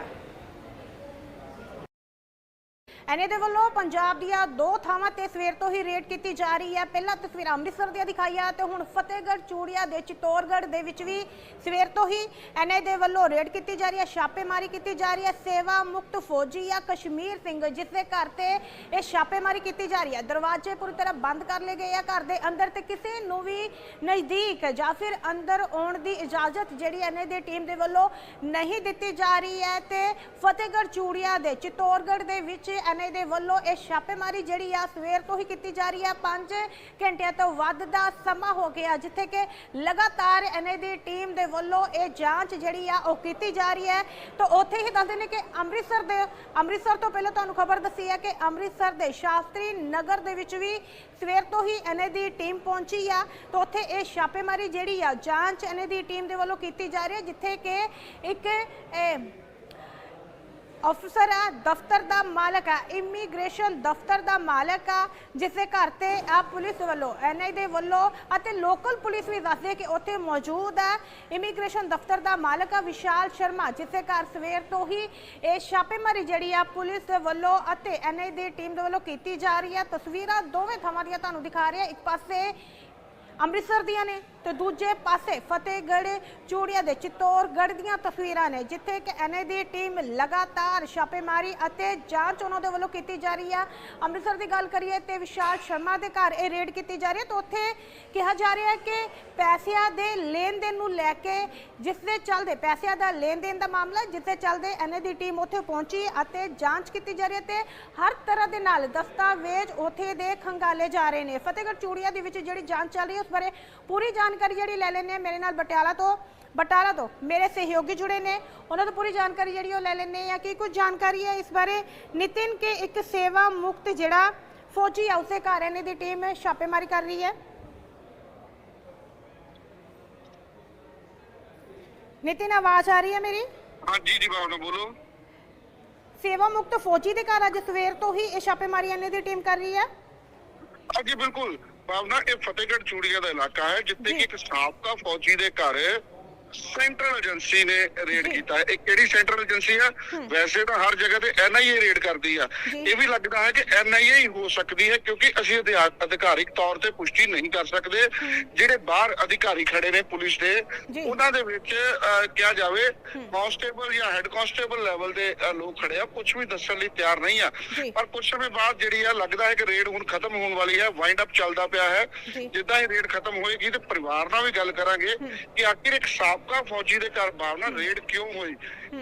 ਐਨਏ ਦੇ ਵੱਲੋਂ ਪੰਜਾਬ ਦੀਆਂ ਦੋ ਥਾਵਾਂ ਤੇ ਸਵੇਰ ਤੋਂ ਹੀ ਰੇਡ ਕੀਤੀ ਜਾ ਰਹੀ ਹੈ। ਪਹਿਲਾਂ ਤਸਵੀਰਾਂ ਅੰਮ੍ਰਿਤਸਰ ਦੀਆਂ ਦਿਖਾਈਆਂ ਤੇ ਹੁਣ ਫਤਿਹਗੜ੍ਹ, ਚੂੜੀਆ ਦੇ ਚਿਤੌੜਗੜ੍ਹ ਦੇ ਵਿੱਚ ਵੀ ਸਵੇਰ ਤੋਂ ਹੀ ਐਨਏ ਦੇ ਵੱਲੋਂ ਰੇਡ ਕੀਤੀ ਜਾ ਰਹੀ ਹੈ, ਛਾਪੇਮਾਰੀ ਕੀਤੀ ਜਾ ਰਹੀ ਹੈ। ਸੇਵਾ ਮੁਕਤ ਫੌਜੀ ਆ ਕਸ਼ਮੀਰ ਸਿੰਘ, ਜਿਸ ਦੇ ਘਰ ਤੇ ਇਹ ਛਾਪੇਮਾਰੀ ਕੀਤੀ ਜਾ ਰਹੀ ਹੈ। ਦਰਵਾਜ਼ੇ ਪੂਰੀ ਤਰ੍ਹਾਂ ਬੰਦ ਕਰ ਲਏ ਗਏ ਆ ਘਰ ਦੇ ਅੰਦਰ ਤੇ ਕਿਸੇ ਨੂੰ ਵੀ ਨਜ਼ਦੀਕ ਜਾਂ ਫਿਰ ਅੰਦਰ ਆਉਣ ਦੀ ਇਜਾਜ਼ਤ ਜਿਹੜੀ ਐਨਏ ਦੀ ਟੀਮ ਦੇ ਵੱਲੋਂ ਨਹੀਂ ਦਿੱਤੀ ਜਾ ਰਹੀ ਹੈ ਤੇ ਫਤਿਹਗੜ੍ਹ, ਚੂੜੀਆ ਦੇ ਚਿਤੌੜਗੜ੍ਹ ਦੇ ਵਿੱਚ ਐਨਏ ਦੇ ਵੱਲੋਂ ਇਹ ਛਾਪੇਮਾਰੀ ਜਿਹੜੀ ਆ ਸਵੇਰ ਤੋਂ ਹੀ ਕੀਤੀ ਜਾ ਰਹੀ ਹੈ 5 ਘੰਟਿਆਂ ਤੋਂ ਵੱਧ ਦਾ ਸਮਾਂ ਹੋ ਗਿਆ, ਜਿੱਥੇ ਕਿ ਲਗਾਤਾਰ ਐਨਏ ਦੀ ਟੀਮ ਦੇ ਵੱਲੋਂ ਇਹ ਜਾਂਚ ਜਿਹੜੀ ਆ ਉਹ ਕੀਤੀ ਜਾ ਰਹੀ ਹੈ। ਤਾਂ ਉੱਥੇ ਹੀ ਦੱਸਦੇ ਨੇ ਕਿ ਅੰਮ੍ਰਿਤਸਰ ਦੇ, ਅੰਮ੍ਰਿਤਸਰ ਤੋਂ ਪਹਿਲਾਂ ਤੁਹਾਨੂੰ ਖਬਰ ਦੱਸੀ ਹੈ ਕਿ ਅੰਮ੍ਰਿਤਸਰ ਦੇ ਸ਼ਾਸਤਰੀ ਨਗਰ ਦੇ ਵਿੱਚ ਵੀ ਸਵੇਰ ਤੋਂ ਹੀ ਐਨਏ ਦੀ ਟੀਮ ਪਹੁੰਚੀ ਆ। ਤਾਂ ਉੱਥੇ ਇਹ ਛਾਪੇਮਾਰੀ ਜਿਹੜੀ ਆ ਜਾਂਚ ਐਨਏ ਦੀ ਟੀਮ ਦੇ ਵੱਲੋਂ ਕੀਤੀ ਜਾ ਰਹੀ ਹੈ, ਜਿੱਥੇ ਕਿ ਇੱਕ ਅਫਸਰ ਹੈ, ਦਫ਼ਤਰ ਦਾ ਮਾਲਕ ਹੈ ਇਮੀਗ੍ਰੇਸ਼ਨ ਦਫ਼ਤਰ ਦਾ ਮਾਲਕ ਆ ਜਿਸ ਘਰ ਤੇ ਆ ਪੁਲਿਸ ਵੱਲੋਂ ਐਨਆਈ ਦੇ ਵੱਲੋਂ ਅਤੇ ਲੋਕਲ ਪੁਲਿਸ ਵੀ ਦੱਸਦੇ ਕਿ ਉੱਥੇ ਮੌਜੂਦ ਹੈ। ਇਮੀਗ੍ਰੇਸ਼ਨ ਦਫ਼ਤਰ ਦਾ ਮਾਲਕ ਆ ਵਿਸ਼ਾਲ ਸ਼ਰਮਾ, ਜਿਸ ਘਰ ਸਵੇਰ ਤੋਂ ਹੀ ਇਹ ਛਾਪੇਮਾਰੀ ਜਿਹੜੀ ਆ ਪੁਲਿਸ ਦੇ ਵੱਲੋਂ ਅਤੇ ਐਨਆਈ ਦੀ ਟੀਮ ਦੇ ਵੱਲੋਂ ਕੀਤੀ ਜਾ ਰਹੀ ਹੈ। ਤਸਵੀਰਾਂ ਦੋਵੇਂ ਥਾਵਾਂ ਦੀਆਂ ਤੁਹਾਨੂੰ ਦਿਖਾ ਰਹੇ। ਆ ਇੱਕ ਪਾਸੇ ਅੰਮ੍ਰਿਤਸਰ ਦੀਆਂ ਨੇ। ਤੇ ਦੂਜੇ ਪਾਸੇ ਫਤਿਹਗੜ੍ਹ ਚੂੜੀਆਂ ਦੇ ਚਿਤੌੜਗੜ੍ਹ ਦੀਆਂ ਤਸਵੀਰਾਂ ਨੇ, ਜਿੱਥੇ ਕਿ ਐਨਏ ਦੀ ਟੀਮ ਲਗਾਤਾਰ ਛਾਪੇਮਾਰੀ ਅਤੇ ਜਾਂਚ ਉਹਨਾਂ ਦੇ ਵੱਲੋਂ ਕੀਤੀ ਜਾ ਰਹੀ ਆ। ਅੰਮ੍ਰਿਤਸਰ ਦੀ ਗੱਲ ਕਰੀਏ ਤੇ ਵਿਸ਼ਾਲ ਸ਼ਰਮਾ ਦੇ ਘਰ ਇਹ ਰੇਡ ਕੀਤੀ ਜਾ ਰਹੀ ਹੈ ਤਾਂ ਉੱਥੇ ਕਿਹਾ ਜਾ ਰਿਹਾ ਹੈ ਕਿ ਪੈਸਿਆਂ ਦੇ ਲੈਣ ਦੇਣ ਨੂੰ ਲੈ ਕੇ ਜਿਸ ਦੇ ਚੱਲਦੇ ਪੈਸਿਆਂ ਦਾ ਲੈਣ ਦੇਣ ਦਾ ਮਾਮਲਾ, ਜਿਸ ਦੇ ਚੱਲਦੇ ਐਨਏ ਦੀ ਟੀਮ ਉੱਥੇ ਪਹੁੰਚੀ ਅਤੇ ਜਾਂਚ ਕੀਤੀ ਜਾ ਰਹੀ ਹੈ ਤੇ ਹਰ ਤਰ੍ਹਾਂ ਦੇ ਨਾਲ ਦਸਤਾਵੇਜ਼ ਉੱਥੇ ਦੇ ਖੰਗਾਲੇ ਜਾ ਰਹੇ ਨੇ। ਫਤਿਹਗੜ੍ਹ ਚੂੜੀਆਂ ਦੇ ਵਿੱਚ ਜਿਹੜੀ ਜਾਂਚ ਚੱਲ ਰਹੀ ਹੈ, ਉਸ ਬਾਰੇ ਪੂਰੀ ਜਾਣਕਾਰੀ ਜਿਹੜੀ ਲੈ ਲੈਣੇ ਆ ਮੇਰੇ ਨਾਲ ਬਟਿਆਲਾ ਤੋਂ। ਬਟਾਲਾ ਤੋਂ ਮੇਰੇ ਸਹਿਯੋਗੀ ਜੁੜੇ ਨੇ। ਉਹਨਾਂ ਤੋਂ ਪੂਰੀ ਜਾਣਕਾਰੀ ਜਿਹੜੀ ਉਹ ਲੈ ਲੈਣੇ ਆ ਕੀ ਕੁਝ ਜਾਣਕਾਰੀ ਹੈ ਇਸ ਬਾਰੇ? ਨਿਤਿਨ ਕੇ ਇੱਕ ਸੇਵਾ ਮੁਕਤ ਜਿਹੜਾ ਫੌਜੀ ਉਸੇ ਘਰ ਐਨਏ ਦੀ ਟੀਮ ਛਾਪੇਮਾਰੀ ਕਰ ਰਹੀ ਹੈ। ਨਿਤਿਨ ਆਵਾਜ਼ ਆ ਰਹੀ ਹੈ ਮੇਰੀ? ਹਾਂਜੀ ਜੀ ਭਾਵਨਾ ਬੋਲੋ। ਸੇਵਾ ਮੁਕਤ ਫੌਜੀ ਦੇ ਘਰ ਅੱਜ ਸਵੇਰ ਤੋਂ ਹੀ ਇਹ ਛਾਪੇਮਾਰੀ ਐਨਏ ਦੀ ਟੀਮ ਕਰ ਰਹੀ ਹੈ। ਹਾਂਜੀ ਬਿਲਕੁਲ। ਭਾਵਨਾ ਇਹ ਫਤਿਹਗੜ੍ਹ ਚੂੜੀਆ ਦਾ ਇਲਾਕਾ ਹੈ ਜਿੱਥੇ। ਕਿ ਇੱਕ ਸਾਬਕਾ ਫੌਜੀ ਦੇ ਘਰ ਸੈਂਟਰਲ ਏਜੰਸੀ ਨੇ ਰੇਡ। ਕੀਤਾ ਇਹ ਕਿਹੜੀ ਸੈਂਟਰਲ ਏਜੰਸੀ ਆ? ਵੈਸੇ ਤਾਂ ਹਰ ਜਗ੍ਹਾ ਤੇ ਐਨਆਈਏ ਰੇਡ ਕਰਦੀ ਆ। ਇਹ ਵੀ ਲੱਗਦਾ ਹੈ ਕਿ ਐਨਆਈਏ ਹੀ ਹੋ ਸਕਦੀ ਹੈ ਕਿਉਂਕਿ ਅਸੀਂ ਅਧਿਕਾਰਿਕ ਤੌਰ ਤੇ ਪੁਸ਼ਟੀ ਨਹੀਂ ਕਰ ਸਕਦੇ। ਜਿਹੜੇ ਬਾਹਰ ਅਧਿਕਾਰੀ ਖੜੇ ਨੇ ਪੁਲਿਸ ਦੇ। ਉਹਨਾਂ ਦੇ ਵਿੱਚ ਕਿਹਾ ਜਾਵੇ ਕਾਂਸਟੇਬਲ ਜਾਂ ਹੈੱਡ ਕਾਂਸਟੇਬਲ ਲੈਵਲ ਦੇ ਲੋਕ ਖੜੇ ਆ। ਕੁਝ ਵੀ ਦੱਸਣ ਲਈ ਤਿਆਰ ਨਹੀਂ ਆ। ਪਰ ਕੁਝ ਸਮੇਂ ਬਾਅਦ ਜਿਹੜੀ ਆ ਲੱਗਦਾ ਹੈ ਕਿ ਰੇਡ ਹੁਣ ਖਤਮ ਹੋਣ ਵਾਲੀ ਹੈ ਵਾਈਂਡ ਅਪ ਚੱਲਦਾ ਪਿਆ ਹੈ। ਜਿੱਦਾਂ ਹੀ ਰੇਡ ਖਤਮ ਹੋਏਗੀ ਤੇ ਪਰਿਵਾਰ ਨਾਲ ਵੀ ਗੱਲ ਕਰਾਂਗੇ ਕਿ ਆਖਿਰ ਇੱਕ ਸਾਬਕਾ ਸਾਬਕਾ ਫੌਜੀ ਦੇ ਘਰ ਭਾਵਨਾ ਰੇਡ ਕਿਉਂ ਹੋਈ?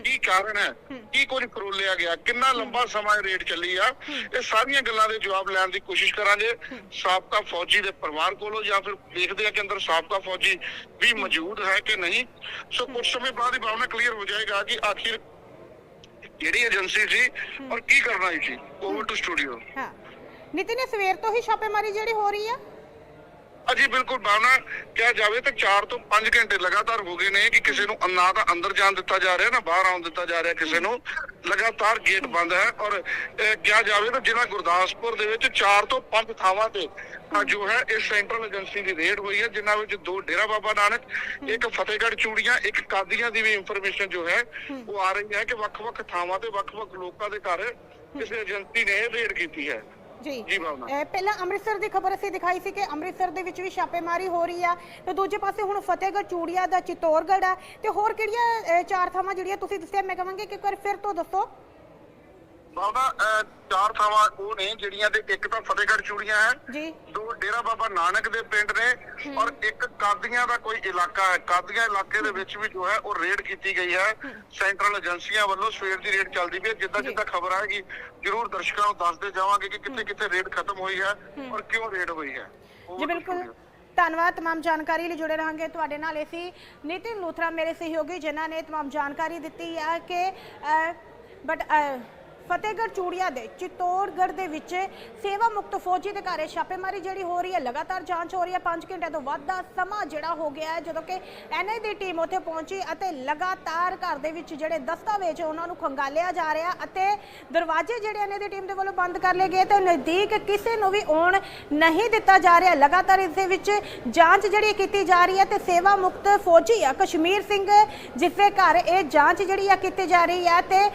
ਕੀ ਕਾਰਨ ਹੈ? ਕੀ ਕੁਝ ਫਰੋਲਿਆ ਗਿਆ? ਕਿੰਨਾ ਲੰਬਾ ਸਮਾਂ ਰੇਡ ਚੱਲੀ ਆ? ਇਹ ਸਾਰੀਆਂ ਗੱਲਾਂ ਦੇ ਜਵਾਬ ਲੈਣ ਦੀ ਕੋਸ਼ਿਸ਼ ਕਰਾਂਗੇ। ਸਾਬਕਾ ਫੌਜੀ ਦੇ ਪਰਿਵਾਰ ਕੋਲੋਂ ਜਾਂ ਫਿਰ ਦੇਖਦੇ ਆ ਕਿ ਅੰਦਰ ਸਾਬਕਾ ਫੌਜੀ ਵੀ ਮੌਜੂਦ ਹੈ ਕਿ ਨਹੀਂ। ਸੋ ਕੁਝ ਸਮੇਂ ਬਾਅਦ ਹੀ ਭਾਵਨਾ ਕਲੀਅਰ ਹੋ ਜਾਏਗਾ ਕਿ ਆਖਿਰ ਕਿਹੜੀ ਏਜੰਸੀ ਸੀ ਔਰ ਕੀ ਕਰਨਾ ਸੀ? ਓਵਰ ਟੂ ਸਟੂਡੀਓ ਹਾਂ। ਨਿਤਿਨ ਸਵੇਰ ਤੋਂ ਹੀ ਛਾਪੇਮਾਰੀ ਜਿਹੜੀ ਹੋ ਰਹੀ ਆ? ਅਜੀ ਬਿਲਕੁਲ ਭਾਵਨਾ ਕਿਹਾ ਜਾਵੇ ਤਾਂ 4 ਤੋਂ 5 ਘੰਟੇ ਲਗਾਤਾਰ ਹੋ ਗਏ ਨੇ ਕਿ ਕਿਸੇ ਨੂੰ ਨਾ ਤਾਂ ਅੰਦਰ ਜਾਣ ਦਿੱਤਾ ਜਾ ਰਿਹਾ ਨਾ ਬਾਹਰ ਆਉਣ ਦਿੱਤਾ ਜਾ ਰਿਹਾ ਕਿਸੇ ਨੂੰ। ਲਗਾਤਾਰ ਗੇਟ ਬੰਦ ਹੈ ਔਰ ਕਿਹਾ ਜਾਵੇ ਤਾਂ ਜ਼ਿਲ੍ਹਾ ਗੁਰਦਾਸਪੁਰ ਦੇ ਵਿੱਚ 4 ਤੋਂ 5 ਥਾਵਾਂ ਤੇ ਜੋ ਹੈ ਇਸ ਸੈਂਟਰਲ ਏਜੰਸੀ ਦੀ ਰੇਡ ਹੋਈ ਹੈ ਜਿਨ੍ਹਾਂ ਵਿੱਚ ਦੋ ਡੇਰਾ ਬਾਬਾ ਨਾਨਕ ਇੱਕ ਫਤਿਹਗੜ੍ਹ ਚੂੜੀਆਂ ਇੱਕ ਕਾਦੀਆਂ ਦੀ ਵੀ ਇਨਫੋਰਮੇਸ਼ਨ ਜੋ ਹੈ ਉਹ ਆ ਰਹੀ ਹੈ ਕਿ ਵੱਖ-ਵੱਖ ਥਾਵਾਂ ਤੇ ਵੱਖ-ਵੱਖ ਲੋਕਾਂ ਦੇ ਘਰ ਕਿਸੇ ਏਜੰਸੀ ਨੇ ਰੇਡ ਕੀਤੀ ਹੈ। ਜੀ। ਜੀ ਭਾਵਨਾ? ਇਹ ਪਹਿਲਾਂ ਅੰਮ੍ਰਿਤਸਰ ਦੀ ਖਬਰ ਅਸੀਂ ਦਿਖਾਈ ਸੀ ਕਿ ਅੰਮ੍ਰਿਤਸਰ ਦੇ ਵਿੱਚ ਵੀ ਛਾਪੇਮਾਰੀ ਹੋ ਰਹੀ ਆ। ਤੇ ਦੂਜੇ ਪਾਸੇ ਹੁਣ ਫਤਿਹਗੜ੍ਹ ਚੂੜੀਆ ਦਾ ਚਿਤੌੜਗੜ੍ਹ ਆ। ਤੇ ਹੋਰ ਕਿਹੜੀਆਂ ਅਹ, ਚਾਰ ਥਾਵਾਂ ਜਿਹੜੀਆਂ ਤੁਸੀਂ ਦੱਸਿਆ ਮੈਂ ਕਹਾਂਗੀ ਕਿ ਇੱਕ ਵਾਰ ਫਿਰ ਤੋਂ ਦੱਸੋ। ਬਾਬਾ ਅਹ, ਚਾਰ ਥਾਵਾਂ ਉਹ ਨੇ ਜਿਹੜੀਆਂ ਤੇ ਇੱਕ ਤਾਂ ਫਤਿਹਗੜ੍ਹ ਚੂੜੀਆਂ ਹੈ ਜੀ ਦੋ ਡੇਰਾ ਬਾਬਾ ਨਾਨਕ ਦੇ ਪਿੰਡ ਨੇ ਔਰ ਇੱਕ ਕਾਦੀਆਂ ਦਾ ਕੋਈ ਇਲਾਕਾ ਹੈ ਕਾਦੀਆਂ ਇਲਾਕੇ ਦੇ ਵਿੱਚ ਵੀ ਜੋ ਹੈ ਉਹ ਰੇਡ ਕੀਤੀ ਗਈ ਹੈ ਸੈਂਟਰਲ ਏਜੰਸੀਆਂ ਵੱਲੋਂ ਸਵੇਰ ਦੀ ਰੇਡ ਚੱਲਦੀ ਪਈ ਹੈ ਜਿੱਦਾਂ ਜੀ। ਜਿੱਦਾਂ ਖਬਰ ਆਏਗੀ ਜਰੂਰ ਦਰਸ਼ਕਾਂ ਨੂੰ ਦੱਸਦੇ ਜਾਵਾਂਗੇ ਕਿ ਕਿੱਥੇ ਕਿੱਥੇ ਰੇਡ ਖਤਮ ਹੋਈ ਹੈ ਔਰ ਕਿਉਂ ਰੇਡ ਹੋਈ ਹੈ ਉਹ ਜੀ ਬਿਲਕੁਲ ਧੰਨਵਾਦ तमाम ਜਾਣਕਾਰੀ ਲਈ ਜੁੜੇ ਰਹਾਂਗੇ ਤੁਹਾਡੇ ਨਾਲ ਅਸੀਂ ਨਿਤਿਨ ਲੂਥਰਾ ਮੇਰੇ ਸਹਿਯੋਗੀ ਜਿਨ੍ਹਾਂ ਨੇ तमाम ਜਾਣਕਾਰੀ ਦਿੱਤੀ ਹੈ ਕਿ ਬਟ ਫਤਿਹਗੜ੍ਹ ਚੂੜੀਆ ਦੇ ਚਿਤੌੜਗੜ੍ਹ ਦੇ ਵਿੱਚ ਸੇਵਾ ਮੁਕਤ ਫੌਜੀ ਦੇ ਘਰੇ ਛਾਪੇਮਾਰੀ ਜਿਹੜੀ ਹੋ ਰਹੀ ਹੈ, ਲਗਾਤਾਰ ਜਾਂਚ ਹੋ ਰਹੀ ਹੈ। 5 ਘੰਟੇ ਤੋਂ ਵੱਧ ਦਾ ਸਮਾਂ ਜਿਹੜਾ ਹੋ ਗਿਆ ਹੈ, ਜਦੋਂ ਕਿ ਐਨਆਈ ਦੀ ਟੀਮ ਉੱਥੇ ਪਹੁੰਚੀ ਅਤੇ ਲਗਾਤਾਰ ਘਰ ਦੇ ਵਿੱਚ ਜਿਹੜੇ ਦਸਤਾਵੇਜ਼ ਉਹਨਾਂ ਨੂੰ ਖੰਗਾਲਿਆ ਜਾ ਰਿਹਾ ਅਤੇ ਦਰਵਾਜ਼ੇ ਜਿਹੜੇ ਐਨਆਈ ਦੀ ਟੀਮ ਦੇ ਵੱਲੋਂ ਬੰਦ ਕਰ ਲਏ ਗਏ ਤੇ ਨਜ਼ਦੀਕ ਕਿਸੇ ਨੂੰ ਵੀ ਆਉਣ ਨਹੀਂ ਦਿੱਤਾ ਜਾ ਰਿਹਾ। ਲਗਾਤਾਰ ਇਸ ਦੇ ਵਿੱਚ ਜਾਂਚ ਜਿਹੜੀ ਕੀਤੀ ਜਾ ਰਹੀ ਹੈ ਤੇ ਸੇਵਾ ਮੁਕਤ ਫੌਜੀ ਆ ਕਸ਼ਮੀਰ ਸਿੰਘ, ਜਿਸ ਦੇ ਘਰ ਇਹ ਜਾਂਚ ਜਿਹੜੀ ਆ ਕੀਤੀ ਜਾ ਰਹੀ ਹੈ ਤੇ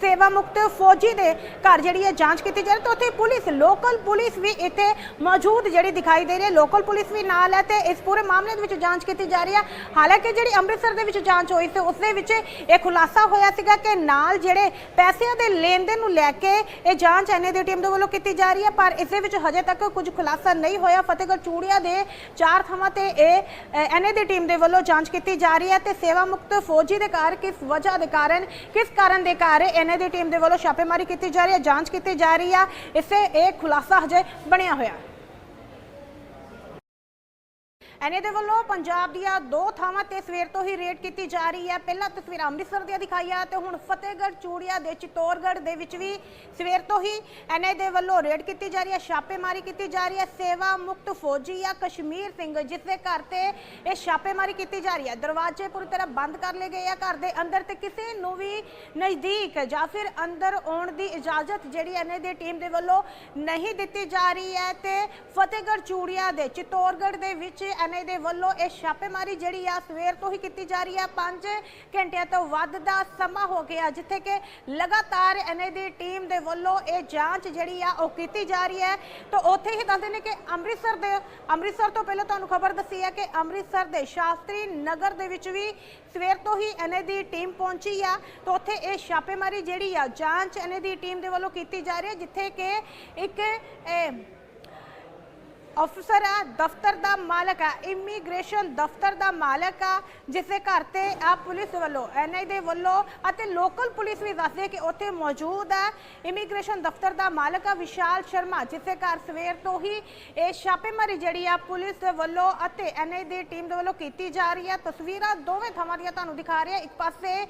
ਸੇਵਾ ਮੁਕਤ ਫੌਜੀ ਦੇ ਘਰ ਜਿਹੜੀ ਹੈ ਜਾਂਚ ਕੀਤੀ ਜਾ ਰਹੀ ਤੇ ਉੱਥੇ ਪੁਲਿਸ, ਲੋਕਲ ਪੁਲਿਸ ਵੀ ਇੱਥੇ ਮੌਜੂਦ ਜਿਹੜੀ ਦਿਖਾਈ ਦੇ ਰਹੀ ਹੈ। ਲੋਕਲ ਪੁਲਿਸ ਵੀ ਨਾਲ ਹੈ ਤੇ ਇਸ ਪੂਰੇ ਮਾਮਲੇ ਦੇ ਵਿੱਚ ਜਾਂਚ ਕੀਤੀ ਜਾ ਰਹੀ ਹੈ। ਹਾਲਾਂਕਿ ਜਿਹੜੀ ਅੰਮ੍ਰਿਤਸਰ ਦੇ ਵਿੱਚ ਜਾਂਚ ਹੋਈ ਸੀ, ਉਸ ਦੇ ਵਿੱਚ ਇਹ ਖੁਲਾਸਾ ਹੋਇਆ ਸੀਗਾ ਕਿ ਨਾਲ ਜਿਹੜੇ ਪੈਸਿਆਂ ਦੇ ਲੈਣ ਦੇਣ ਨੂੰ ਲੈ ਕੇ ਇਹ ਜਾਂਚ ਐਨਏ ਦੀ ਟੀਮ ਦੇ ਵੱਲੋਂ ਕੀਤੀ ਜਾ ਰਹੀ ਹੈ, ਪਰ ਇਸ ਦੇ ਵਿੱਚ ਹਜੇ ਤੱਕ ਕੁਝ ਖੁਲਾਸਾ ਨਹੀਂ ਹੋਇਆ। ਫਤਿਹਗੜ੍ਹ ਚੂੜੀਆਂ ਦੇ ਚਾਰ ਥਾਵਾਂ ਤੇ ਇਹ ਐਨਏ ਦੀ ਟੀਮ ਦੇ ਵੱਲੋਂ ਜਾਂਚ ਕੀਤੀ ਜਾ ਰਹੀ ਹੈ ਤੇ ਸੇਵਾ ਮੁਕਤ ਫੌਜੀ ਦੇ ਘਰ ਕਿਸ ਵਜ੍ਹਾ ਦੇ ਕਾਰਨ, ਕਿਸ ਕਾਰਨ ਦੇ ਕਾਰਨ ਐਨਏ ਦੀ ਟੀਮ ਦੇ ਵੱਲੋਂ ਛਾਪੇਮਾਰੀ ਕੀਤੀ ਜਾ ਰਹੀ ਹੈ, ਜਾਂਚ ਕੀਤੀ ਜਾ ਰਹੀ ਹੈ ਇਸੇ ਇਹ ਖੁਲਾਸਾ ਹਜੇ ਬਣਿਆ ਹੋਇਆ। ਐਨੇ ਦੇ ਵੱਲੋਂ ਪੰਜਾਬ ਦੀਆਂ ਦੋ ਥਾਵਾਂ ਤੇ ਸਵੇਰ ਤੋਂ ਹੀ ਰੇਡ ਕੀਤੀ ਜਾ ਰਹੀ ਹੈ। ਪਹਿਲਾਂ ਤਸਵੀਰ ਅੰਮ੍ਰਿਤਸਰ ਦੀਆਂ ਦਿਖਾਈਆਂ ਤੇ ਹੁਣ ਫਤਿਹਗੜ੍ਹ, ਚੂੜੀਆ ਦੇ ਚਿਤੌੜਗੜ੍ਹ ਦੇ ਵਿੱਚ ਵੀ ਸਵੇਰ ਤੋਂ ਹੀ ਐਨਏ ਦੇ ਵੱਲੋਂ ਰੇਡ ਕੀਤੀ ਜਾ ਰਹੀ ਹੈ, ਛਾਪੇਮਾਰੀ ਕੀਤੀ ਜਾ ਰਹੀ ਹੈ। ਸੇਵਾ ਮੁਕਤ ਫੌਜੀ ਆ ਕਸ਼ਮੀਰ ਸਿੰਘ, ਜਿਸ ਦੇ ਘਰ ਤੇ ਇਹ ਛਾਪੇਮਾਰੀ ਕੀਤੀ ਜਾ ਰਹੀ ਹੈ। ਦਰਵਾਜ਼ੇ ਪੂਰੀ ਤਰ੍ਹਾਂ ਬੰਦ ਕਰ ਲਏ ਗਏ ਆ ਘਰ ਦੇ ਅੰਦਰ ਤੇ ਕਿਸੇ ਨੂੰ ਵੀ ਨਜ਼ਦੀਕ ਜਾਂ ਫਿਰ ਅੰਦਰ ਆਉਣ ਦੀ ਇਜਾਜ਼ਤ ਜਿਹੜੀ ਐਨਏ ਦੀ ਟੀਮ ਦੇ ਵੱਲੋਂ ਨਹੀਂ ਦਿੱਤੀ ਜਾ ਰਹੀ ਹੈ ਤੇ ਫਤਿਹਗੜ੍ਹ, ਚੂੜੀਆ ਦੇ ਚਿਤੌੜਗੜ੍ਹ ਦੇ ਵਿੱਚ ਐਨਏ ਦੇ ਵੱਲੋਂ ਇਹ ਛਾਪੇਮਾਰੀ ਜਿਹੜੀ ਆ ਸਵੇਰ ਤੋਂ ਹੀ ਕੀਤੀ ਜਾ ਰਹੀ ਹੈ 5 ਘੰਟਿਆਂ ਤੋਂ ਵੱਧ ਦਾ ਸਮਾਂ ਹੋ ਗਿਆ, ਜਿੱਥੇ ਕਿ ਲਗਾਤਾਰ ਐਨਏ ਦੀ ਟੀਮ ਦੇ ਵੱਲੋਂ ਇਹ ਜਾਂਚ ਜਿਹੜੀ ਆ ਉਹ ਕੀਤੀ ਜਾ ਰਹੀ ਹੈ। ਤਾਂ ਉੱਥੇ ਹੀ ਦੱਸਦੇ ਨੇ ਕਿ ਅੰਮ੍ਰਿਤਸਰ ਦੇ, ਅੰਮ੍ਰਿਤਸਰ ਤੋਂ ਪਹਿਲਾਂ ਤੁਹਾਨੂੰ ਖਬਰ ਦੱਸੀ ਹੈ ਕਿ ਅੰਮ੍ਰਿਤਸਰ ਦੇ ਸ਼ਾਸਤਰੀ ਨਗਰ ਦੇ ਵਿੱਚ ਵੀ ਸਵੇਰ ਤੋਂ ਹੀ ਐਨਏ ਦੀ ਟੀਮ ਪਹੁੰਚੀ ਆ। ਤਾਂ ਉੱਥੇ ਇਹ ਛਾਪੇਮਾਰੀ ਜਿਹੜੀ ਆ ਜਾਂਚ ਐਨਏ ਦੀ ਟੀਮ ਦੇ ਵੱਲੋਂ ਕੀਤੀ ਜਾ ਰਹੀ ਹੈ, ਜਿੱਥੇ ਕਿ ਇੱਕ ਅਫਸਰ ਹੈ, ਦਫ਼ਤਰ ਦਾ ਮਾਲਕ ਹੈ ਇਮੀਗ੍ਰੇਸ਼ਨ ਦਫ਼ਤਰ ਦਾ ਮਾਲਕ ਆ, ਜਿਸ ਘਰ ਤੇ ਆ ਪੁਲਿਸ ਵੱਲੋਂ ਐਨਆਈ ਦੇ ਵੱਲੋਂ ਅਤੇ ਲੋਕਲ ਪੁਲਿਸ ਵੀ ਦੱਸਦੀ ਹੈ ਕਿ ਉੱਥੇ ਮੌਜੂਦ ਹੈ। ਇਮੀਗ੍ਰੇਸ਼ਨ ਦਫ਼ਤਰ ਦਾ ਮਾਲਕ ਆ, ਵਿਸ਼ਾਲ ਸ਼ਰਮਾ, ਜਿਸ ਘਰ ਸਵੇਰ ਤੋਂ ਹੀ ਇਹ ਛਾਪੇਮਾਰੀ ਜਿਹੜੀ ਆ ਪੁਲਿਸ ਦੇ ਵੱਲੋਂ ਅਤੇ ਐਨਆਈ ਦੀ ਟੀਮ ਦੇ ਵੱਲੋਂ ਕੀਤੀ ਜਾ ਰਹੀ ਹੈ। ਤਸਵੀਰਾਂ ਦੋਵੇਂ ਥਾਵਾਂ ਦੀਆਂ ਤੁਹਾਨੂੰ ਦਿਖਾ ਰਿਹਾ। ਇੱਕ ਪਾਸੇ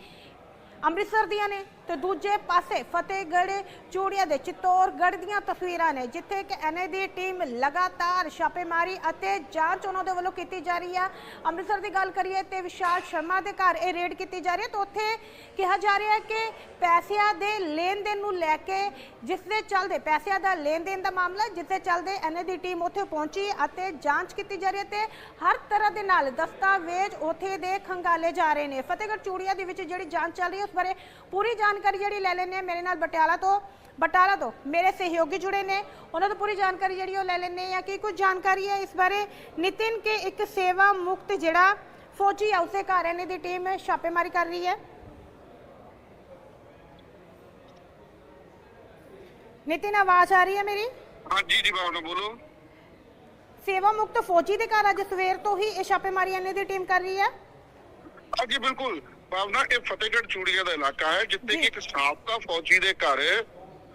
ਅੰਮ੍ਰਿਤਸਰ ਦੀਆਂ ਨੇ ਤੇ ਦੂਜੇ ਪਾਸੇ ਫਤਿਹਗੜ੍ਹ ਚੂੜੀਆਂ ਦੇ ਚਿਤੌੜਗੜ੍ਹ ਦੀਆਂ ਤਸਵੀਰਾਂ ਨੇ, ਜਿੱਥੇ ਕਿ ਐਨਏ ਦੀ ਟੀਮ ਲਗਾਤਾਰ ਛਾਪੇਮਾਰੀ ਅਤੇ ਜਾਂਚ ਉਹਨਾਂ ਦੇ ਵੱਲੋਂ ਕੀਤੀ ਜਾ ਰਹੀ ਆ। ਅੰਮ੍ਰਿਤਸਰ ਦੀ ਗੱਲ ਕਰੀਏ ਤੇ ਵਿਸ਼ਾਲ ਸ਼ਰਮਾ ਦੇ ਘਰ ਇਹ ਰੇਡ ਕੀਤੀ ਜਾ ਰਹੀ ਹੈ ਤਾਂ ਉੱਥੇ ਕਿਹਾ ਜਾ ਰਿਹਾ ਹੈ ਕਿ ਪੈਸਿਆਂ ਦੇ ਲੈਣ ਦੇਣ ਨੂੰ ਲੈ ਕੇ ਜਿਸ ਦੇ ਚੱਲਦੇ ਪੈਸਿਆਂ ਦਾ ਲੈਣ ਦੇਣ ਦਾ ਮਾਮਲਾ, ਜਿਸ ਦੇ ਚੱਲਦੇ ਐਨਏ ਦੀ ਟੀਮ ਉੱਥੇ ਪਹੁੰਚੀ ਅਤੇ ਜਾਂਚ ਕੀਤੀ ਜਾ ਰਹੀ ਹੈ ਤੇ ਹਰ ਤਰ੍ਹਾਂ ਦੇ ਨਾਲ ਦਸਤਾਵੇਜ਼ ਉੱਥੇ ਦੇ ਖੰਗਾਲੇ ਜਾ ਰਹੇ ਨੇ। ਫਤਿਹਗੜ੍ਹ ਚੂੜੀਆਂ ਦੇ ਵਿੱਚ ਜਿਹੜੀ ਜਾਂਚ ਚੱਲ ਰਹੀ ਹੈ ਉਸ ਬਾਰੇ ਪੂਰੀ ਜਾਣਕਾਰੀ ਜਿਹੜੀ ਲੈ ਲੈਣੇ ਮੇਰੇ ਨਾਲ ਬਟਾਲਾ ਤੋਂ। ਬਟਾਲਾ ਤੋਂ ਮੇਰੇ ਸਹਿਯੋਗੀ ਜੁੜੇ ਨੇ ਉਹਨਾਂ ਤੋਂ ਪੂਰੀ ਜਾਣਕਾਰੀ ਜਿਹੜੀ ਉਹ ਲੈ ਲੈਣੇ ਆ ਕਿ ਕੁਝ ਜਾਣਕਾਰੀ ਹੈ ਇਸ ਬਾਰੇ? ਨਿਤਿਨ ਕੇ ਇੱਕ ਸੇਵਾ ਮੁਕਤ ਜਿਹੜਾ ਫੌਜੀ ਆ ਉਸੇ ਘਰ ਇਹਨੇ ਦੀ ਟੀਮ ਛਾਪੇਮਾਰੀ ਕਰ ਰਹੀ ਹੈ? ਨਿਤਿਨ ਆਵਾਜ਼ ਆ ਰਹੀ ਹੈ ਮੇਰੀ? ਹਾਂਜੀ ਜੀ ਭਾਵਨਾ ਬੋਲੋ। ਸੇਵਾ ਮੁਕਤ ਫੌਜੀ ਦੇ ਘਰ ਅੱਜ ਸਵੇਰ ਤੋਂ ਹੀ ਇਹ ਛਾਪੇਮਾਰੀ ਇਹਨੇ ਦੀ ਟੀਮ ਕਰ ਰਹੀ ਹੈ? ਹਾਂਜੀ ਬਿਲਕੁਲ। ਭਾਵਨਾ ਇਹ ਫਤਿਹਗੜ੍ਹ ਚੂੜੀਆਂ ਦਾ ਇਲਾਕਾ ਹੈ ਜਿੱਥੇ। ਕਿ ਇੱਕ ਸਾਬਕਾ ਫੌਜੀ ਦੇ ਘਰ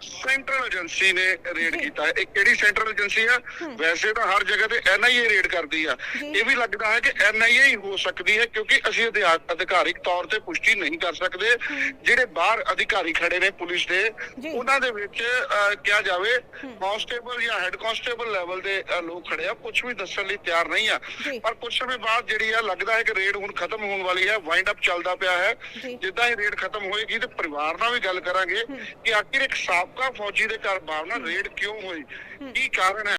ਸੈਂਟਰਲ ਏਜੰਸੀ ਨੇ ਰੇਡ। ਕੀਤਾ ਹੈ। ਇਹ ਕਿਹੜੀ ਸੈਂਟਰਲ ਏਜੰਸੀ ਆ? ਵੈਸੇ ਤਾਂ ਹਰ ਜਗ੍ਹਾ ਤੇ ਐਨਆਈਏ ਰੇਡ ਕਰਦੀ ਆ। ਇਹ ਵੀ ਲੱਗਦਾ ਹੈ ਕਿ ਐਨਆਈਏ ਹੀ ਹੋ ਸਕਦੀ ਹੈ ਕਿਉਂਕਿ ਅਸੀਂ ਅਧਿਕਾਰਿਕ ਤੌਰ ਤੇ ਪੁਸ਼ਟੀ ਨਹੀਂ ਕਰ ਸਕਦੇ। ਜਿਹੜੇ ਬਾਹਰ ਅਧਿਕਾਰੀ ਖੜੇ ਨੇ ਪੁਲਿਸ ਦੇ। ਉਹਨਾਂ ਦੇ ਵਿੱਚ ਕਿਹਾ ਜਾਵੇ ਕਾਂਸਟੇਬਲ ਜਾਂ ਹੈੱਡ ਕਾਂਸਟੇਬਲ ਲੈਵਲ ਦੇ ਲੋਕ ਖੜੇ ਆ। ਕੁਝ ਵੀ ਦੱਸਣ ਲਈ ਤਿਆਰ ਨਹੀਂ ਆ। ਪਰ ਕੁਝ ਸਮੇਂ ਬਾਅਦ ਜਿਹੜੀ ਆ ਲੱਗਦਾ ਹੈ ਕਿ ਰੇਡ ਹੁਣ ਖਤਮ ਹੋਣ ਵਾਲੀ ਹੈ। ਵਾਈਂਡ ਅਪ ਚੱਲਦਾ ਪਿਆ ਹੈ। ਜਿੱਦਾਂ ਹੀ ਰੇਡ ਖਤਮ ਹੋਏਗੀ ਤੇ ਪਰਿਵਾਰ ਨਾਲ ਵੀ ਗੱਲ ਕਰਾਂਗੇ ਕਿ ਆਖਿਰ ਇੱਕ ਸਾਬਕਾ ਫੌਜੀ ਦੇ ਘਰ ਭਾਵਨਾ ਰੇਡ ਕਿਉਂ ਹੋਈ? ਕੀ ਕਾਰਨ ਹੈ?